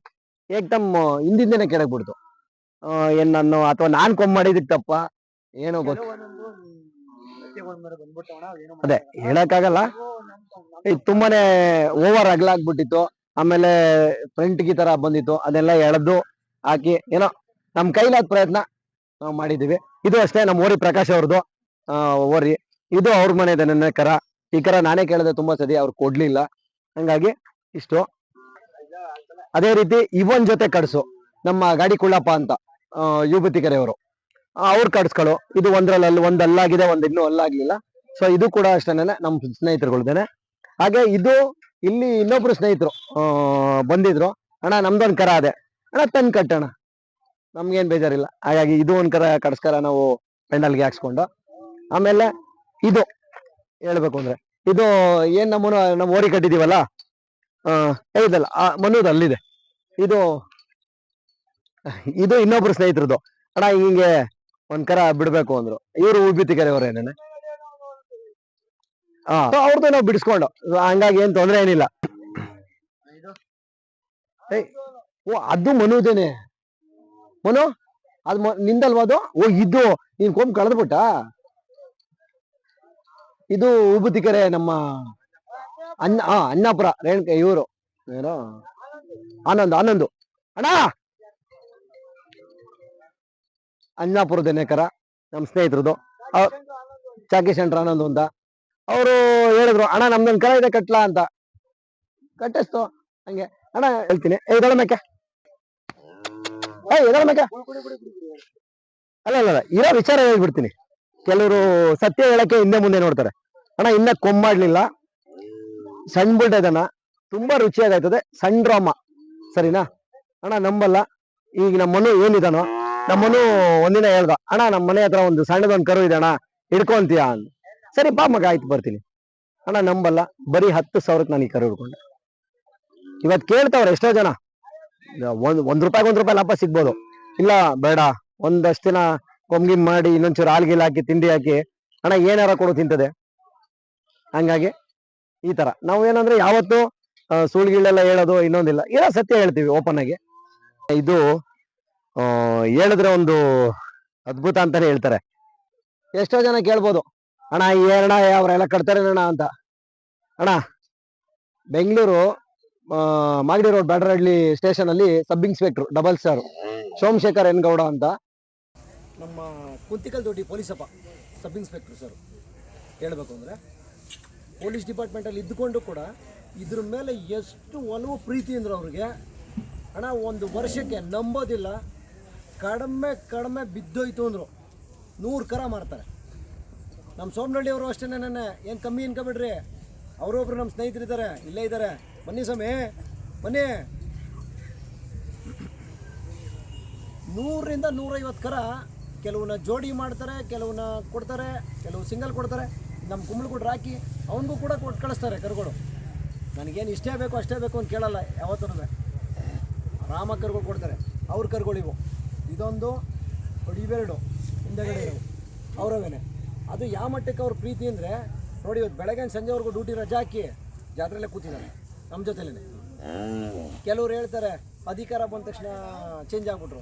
Speaker 1: ಏಕ್ದಮ್ ಹಿಂದಿನ ದಿನ ಕೆಳಗ್ ಬಿಡ್ತು. ಏನ್ ನಾನು ಅಥವಾ ನಾನ್ ಕೊಮ್ಮಾಡಿದಕ್ ತಪ್ಪ, ಏನೋ ಗೊತ್ತು ಅದೇ, ಹೇಳಕ್ಕಾಗಲ್ಲ. ಇದು ತುಂಬಾನೇ ಓವರ್ ಅಗಲಾಗ್ಬಿಟ್ಟಿತ್ತು. ಆಮೇಲೆ ಫ್ರಂಟ್ ಗಿ ತರ ಬಂದಿತ್ತು. ಅದೆಲ್ಲ ಎಳೆದು ಹಾಕಿ ಏನೋ ನಮ್ ಕೈಲಾದ ಪ್ರಯತ್ನ ನಾವು ಮಾಡಿದೀವಿ. ಇದು ಅಷ್ಟೇ ನಮ್ಮ ಓರಿ ಪ್ರಕಾಶ್ ಅವ್ರದ್ದು ಓರಿ. ಇದು ಅವ್ರ ಮನೆದೆ ನನ್ನ ಕರ. ಈ ಕರ ನಾನೇ ಕೇಳಿದೆ ತುಂಬಾ ಸದಿ ಅವ್ರು ಕೊಡ್ಲಿಲ್ಲ. ಹಂಗಾಗಿ ಇಷ್ಟು. ಅದೇ ರೀತಿ ಇವನ್ ಜೊತೆ ಕಡಿಸು. ನಮ್ಮ ಗಾಡಿ ಕುಳ್ಳಪ್ಪ ಅಂತ ಯುವತಿ ಕೆರೆಯವರು. ಅವ್ರ ಇದು ಒಂದ್ರಲ್ಲಿ ಅಲ್ಲಿ ಒಂದ್ ಅಲ್ಲಾಗಿದೆ ಒಂದ್ ಇನ್ನೂ ಅಲ್ಲಾಗ್ಲಿಲ್ಲ. ಸೊ ಇದು ಕೂಡ ಅಷ್ಟೇನೆ ನಮ್ಮ ಸ್ನೇಹಿತರುಗಳ್ದೇನೆ. ಹಾಗೆ ಇದು ಇಲ್ಲಿ ಇನ್ನೊಬ್ರು ಸ್ನೇಹಿತರು ಬಂದಿದ್ರು. ಅಣ್ಣ, ನಮ್ದೊಂದು ಕರ ಅದೇ. ಅಣ್ಣ ತಂದ್ ಕಟ್ಟಣ. ನಮ್ಗೇನು ಬೇಜಾರಿಲ್ಲ. ಹಾಗಾಗಿ ಇದು ಒಂದ್ಕರ ಕರ ಕಟ್ಸ್ಕರ ನಾವು ಪೆಂಡಲ್ಗೆ ಹಾಕ್ಸ್ಕೊಂಡು, ಆಮೇಲೆ ಇದು ಹೇಳ್ಬೇಕು ಅಂದ್ರೆ, ಇದು ಏನ್ ನಮ್ಮನು ನಮ್ಮ ಓರಿ ಕಟ್ಟಿದೀವಲ್ಲ? ಆ ಮನುದು ಅಲ್ಲಿದೆ. ಇದು ಇದು ಇನ್ನೊಬ್ರು ಸ್ನೇಹಿತರದು. ಅಣ್ಣ, ಹಿಂಗೆ ಒಂದ್ಕರ ಬಿಡ್ಬೇಕು ಅಂದ್ರು. ಇವ್ರು ಉಳ್ಬಿತಿ ಕೆರೆಯವ್ರೇನೇನೆ ಹಾ ಅವ್ರದ್ದು ನಾವು ಬಿಡಿಸ್ಕೊಂಡು, ಹಂಗಾಗಿ ಏನ್ ತೊಂದ್ರೆ ಏನಿಲ್ಲ. ಓ, ಅದು ಮನುದೇನೆ ಮನು, ಅದು ನಿಂದಲ್ವಾದು ಓ, ಇದು, ನೀನ್ ಕೊಂಬ್ ಕಳೆದ್ಬಿಟ್ಟ? ಇದು ಉಬುತಿ ಕೆರೆ ನಮ್ಮ ಅನ್ನ, ಆ ಅನ್ನಾಪುರ ರೇಣುಕ, ಇವರು. ಏನೋ? ಆನಂದ್, ಆನಂದು. ಅಣ್ಣ! ಅನ್ನಾಪುರದ ಕರ ನಮ್ಮ ಸ್ನೇಹಿತರದು. ಚಾಕಿ ಸೆಂಟ್ರ್ ಆನಂದ್ ಅಂತ. ಅವರು ಹೇಳಿದ್ರು, ಅಣ್ಣ, ನಮ್ದೊಂದ್ ಕರ ಇದೆ, ಕಟ್ಲಾ ಅಂತ. ಕಟ್ಟಿಸ್ತು, ಹಂಗೆ. ಅಣ್ಣ, ಹೇಳ್ತೀನಿ. ಹೇಳ್ದಳ ಮೇಕೆ ಏ ಅಲ್ಲ ಅಲ್ಲ ಇರೋ ವಿಚಾರ ಹೇಳ್ಬಿಡ್ತೀನಿ. ಕೆಲವರು ಸತ್ಯ ಹೇಳಕ್ಕೆ ಹಿಂದೆ ಮುಂದೆ ನೋಡ್ತಾರೆ. ಅಣ್ಣ ಇನ್ನ ಕೊಮ್ಮಾಡ್ಲಿಲ್ಲ. ಸಣ್ಣ ಬಿಟ್ಟ ಇದನ್ನ ತುಂಬಾ ರುಚಿಯಾಗಾಯ್ತದೆ. ಸಣ್ಣ ಡ್ರಾಮ. ಸರಿನಾ? ಅಣ್ಣ ನಂಬಲ್ಲ. ಈಗ ನಮ್ಮನು ಏನಿದಾನೋ ನಮ್ಮನು ಒಂದಿನ ಹೇಳ್ದ ಅಣ್ಣ ನಮ್ಮ ಮನೆ ಹತ್ರ ಒಂದು ಸಣ್ಣದೊಂದು ಕರು ಇದೆ ಅಣ್ಣ ಹಿಡ್ಕೊಂತೀಯ? ಅಂತ ಸರಿ ಬಾ ಮಗ ಆಯ್ತು ಬರ್ತೀನಿ. ಅಣ್ಣ ನಂಬಲ್ಲ. ಬರೀ ಹತ್ತು ಸಾವಿರಕ್ಕೆ ನಾನು ಈ ಕರು ಹಿಡ್ಕೊಂಡೆ. ಇವತ್ ಕೇಳ್ತಾವ್ರೆ ಎಷ್ಟೋ ಜನ. ಒಂದ್ ಒಂದ್ ರೂಪಾಯಿಗೆ ಒಂದ್ ರೂಪಾಯಿ ಲಾಭ ಸಿಗ್ಬೋದು. ಇಲ್ಲ, ಬೇಡ. ಒಂದಷ್ಟು ದಿನ ಕೊಂಗಿಮ್ ಮಾಡಿ, ಇನ್ನೊಂಚೂರು ಹಾಲ್ಗಿಲ್ ಹಾಕಿ, ತಿಂಡಿ ಹಾಕಿ ಅಣ್ಣ ಏನಾರ ಕೊಡು ತಿಂತದೆ. ಹಂಗಾಗಿ ಈ ತರ. ನಾವು ಏನಂದ್ರೆ ಯಾವತ್ತು ಸುಳ್ಗಿಳೆಲ್ಲ ಹೇಳೋದು ಇನ್ನೊಂದಿಲ್ಲ. ಏನೋ ಸತ್ಯ ಹೇಳ್ತೀವಿ ಓಪನ್ ಆಗಿ. ಇದು ಹೇಳಿದ್ರೆ ಒಂದು ಅದ್ಭುತ ಅಂತಾನೆ ಹೇಳ್ತಾರೆ. ಎಷ್ಟೋ ಜನ ಕೇಳ್ಬೋದು, ಅಣ್ಣ ಏನಣ್ಣ ಅವರೆಲ್ಲ ಕಟ್ತಾರೆ ಅಣ್ಣ ಅಂತ. ಅಣ್ಣ, ಬೆಂಗಳೂರು ಮಾಗಡಿ ರೋಡ್ ಬ್ಯಾಡರಹಳ್ಳಿ ಸ್ಟೇಷನ್ ಅಲ್ಲಿ sub inspector double star Somashekar N Gowda ಅಂತ. ನಮ್ಮ ಕುಂತಿಕಲ್ ದೊಡ್ಡಿ ಪೊಲೀಸಪ್ಪ ಸಬ್ ಇನ್ಸ್ಪೆಕ್ಟರ್ ಸರ್ ಹೇಳಬೇಕು ಅಂದ್ರೆ ಪೊಲೀಸ್ ಡಿಪಾರ್ಟ್ಮೆಂಟಲ್ಲಿ ಇದ್ದುಕೊಂಡು ಕೂಡ ಇದ್ರ ಮೇಲೆ ಎಷ್ಟು ಒಲವು ಪ್ರೀತಿ ಅಂದ್ರೆ ಅವ್ರಿಗೆ. ಹಣ ಒಂದು ವರ್ಷಕ್ಕೆ ನಂಬೋದಿಲ್ಲ. ಕಡಿಮೆ ಕಡಿಮೆ ಬಿದ್ದೋಯ್ತು ಅಂದರು. ನೂರು ಕರ ಮಾಡ್ತಾರೆ ನಮ್ಮ ಸೋಮನಹಳ್ಳಿಯವರು ಅಷ್ಟೇ ನನ್ನ, ಏನು ಕಮ್ಮಿ ಇನ್ಕೊಬಿಡ್ರಿ ಅವರೊಬ್ಬರು ನಮ್ಮ ಸ್ನೇಹಿತರಿದ್ದಾರೆ, ಇಲ್ಲೇ ಇದ್ದಾರೆ. ಬನ್ನಿ ಸ್ವಾಮಿ, ಬನ್ನಿ. ನೂರರಿಂದ ನೂರೈವತ್ತು ಕರ ಕೆಲವನ್ನ ಜೋಡಿ ಮಾಡ್ತಾರೆ ಕೆಲವನ್ನ ಕೊಡ್ತಾರೆ ಕೆಲವು ಸಿಂಗಲ್ ಕೊಡ್ತಾರೆ. ನಮ್ಮ ಕುಂಬಳಗುಡ್ರು ಹಾಕಿ ಅವನಿಗೂ ಕೂಡ ಕೊಟ್ಟು ಕಳಿಸ್ತಾರೆ ಕರುಗಳು. ನನಗೇನು ಇಷ್ಟೇ ಬೇಕು, ಅಷ್ಟೇ ಬೇಕು ಅಂತ ಕೇಳಲ್ಲ ಯಾವತ್ತೂ ರಾಮ ಕರುಗಳು ಕೊಡ್ತಾರೆ, ಅವ್ರ ಕರುಗಳು ಇವು ಇದೊಂದು ಇವೆರಡು ಹಿಂದೆಗಡೆ ಇರೋವು, ಅವರವೇನೆ. ಅದು ಯಾವ ಮಟ್ಟಕ್ಕೆ ಅವ್ರ ಪ್ರೀತಿ ಅಂದರೆ, ನೋಡಿ ಇವತ್ತು ಬೆಳಗ್ಗೆ ಸಂಜೆವರೆಗೂ ಡ್ಯೂಟಿ ರಜಾ ಹಾಕಿ ಜಾತ್ರೆಯಲ್ಲೇ ಕೂತಿದ್ದಾರೆ. ನಮ್ಮ ಜೊತೆಲೇ ಕೆಲವ್ರು ಹೇಳ್ತಾರೆ ಅಧಿಕಾರ ಬಂದ ತಕ್ಷಣ ಚೇಂಜ್ ಆಗ್ಬಿಟ್ರು.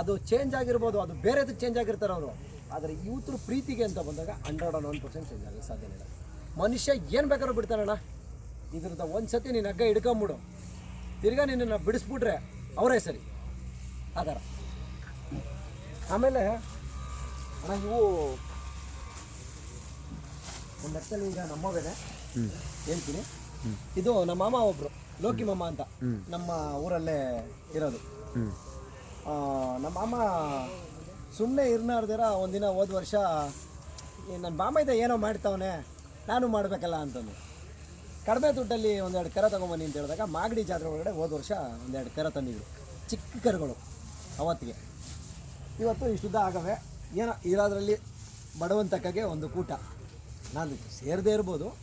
Speaker 1: ಅದು ಚೇಂಜ್ ಆಗಿರ್ಬೋದು ಅದು ಬೇರೆದಕ್ಕೆ ಚೇಂಜ್ ಆಗಿರ್ತಾರೆ ಅವರು. ಆದರೆ ಇವತ್ತರ ಪ್ರೀತಿಗೆ ಅಂತ ಬಂದಾಗ hundred and one percent change ಆಗಕ್ಕೆ ಸಾಧ್ಯನೇ ಇಲ್ಲ. ಮನುಷ್ಯ ಏನು ಬೇಕಾದ್ರೂ ಬಿಡ್ತಾನಣ್ಣ ಇದ್ರದ್ದು ಒಂದು ಸತಿ ನೀನು ಹಗ್ಗ ಹಿಡ್ಕೊಂಬಿಡು. ತಿರ್ಗಾ ನಿನ್ನನ್ನು ಬಿಡಿಸ್ಬಿಟ್ರೆ ಅವರೇ ಸರಿ. ಆ ಥರ ಆಮೇಲೆ ಅಣ್ಣ ಇವು ಒಂದು ಲೆಕ್ಕದಲ್ಲಿ ಈಗ ನಮ್ಮವೇನೆ ಹೇಳ್ತೀನಿ. ಇದು ನಮ್ಮ ಮಾಮ ಒಬ್ರು ಲೋಕಿ ಮಾಮ ಅಂತ. ನಮ್ಮ ಊರಲ್ಲೇ ಇರೋದು. ಆ, ನಮ್ಮ ಮಾಮ ಸುಮ್ಮನೆ ಇರ್ನಾರ್ದಿರ ಒಂದಿನ ಹೋದ ವರ್ಷ ನನ್ನ ಮಾಮ ಇದೆ ಏನೋ ಮಾಡ್ತಾವನೆ ನಾನು ಮಾಡಬೇಕಲ್ಲ ಅಂತಂದು. ಕಡಿಮೆ ದುಡ್ಡಲ್ಲಿ ಒಂದೆರಡು ಕರ ತೊಗೊಂಬನ್ನಿ ಅಂತ ಹೇಳಿದಾಗ ಮಾಗಡಿ ಜಾತ್ರೆ ಒಳಗಡೆ ಹೋದ ವರ್ಷ ಒಂದೆರಡು ಕರ ತಂದಿದ್ರು. ಚಿಕ್ಕ ಕರುಗಳು ಅವತ್ತಿಗೆ. ಇವತ್ತು ಇಷ್ಟುದ್ದ ಆಗವೆ. ಏನೋ ಇರೋದ್ರಲ್ಲಿ ಬಡವಂತಕ್ಕಾಗೆ ಒಂದು ಕೂಟ. ನಾನು ಸೇರದೇ ಇರ್ಬೋದು.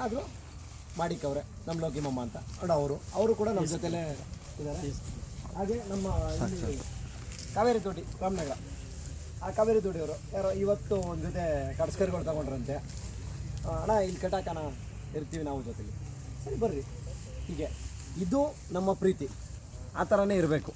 Speaker 1: ಆದರೂ ಮಾಡಿಕವ್ರೆ ನಮ್ಮ ಲೋಕಿಮಮ್ಮ ಅಂತ. ಅಡ ಅವರು ಅವರು ಕೂಡ ನಮ್ಮ ಜೊತೆಲೇ ಇದ್ದಾರೆ. ಹಾಗೆ ನಮ್ಮ ಕಾವೇರಿ ತೋಟಿ, ರಾಮನಗರ. ಆ ಕಾವೇರಿ ತೋಟಿಯವರು ಯಾರೋ ಇವತ್ತು ಒಂದು ಜೊತೆ ಕಡ್ಸ್ಕರ್ಗಳು ತಗೊಂಡ್ರಂತೆ. ಅಣ್ಣ, ಇಲ್ಲಿ ಕಟಾಕಣ ಇರ್ತೀವಿ ನಾವು ಜೊತೆಗೆ ಸರಿ, ಬರ್ರಿ. ಹೀಗೆ, ಇದು ನಮ್ಮ ಪ್ರೀತಿ. ಆ ಥರನೇ ಇರಬೇಕು.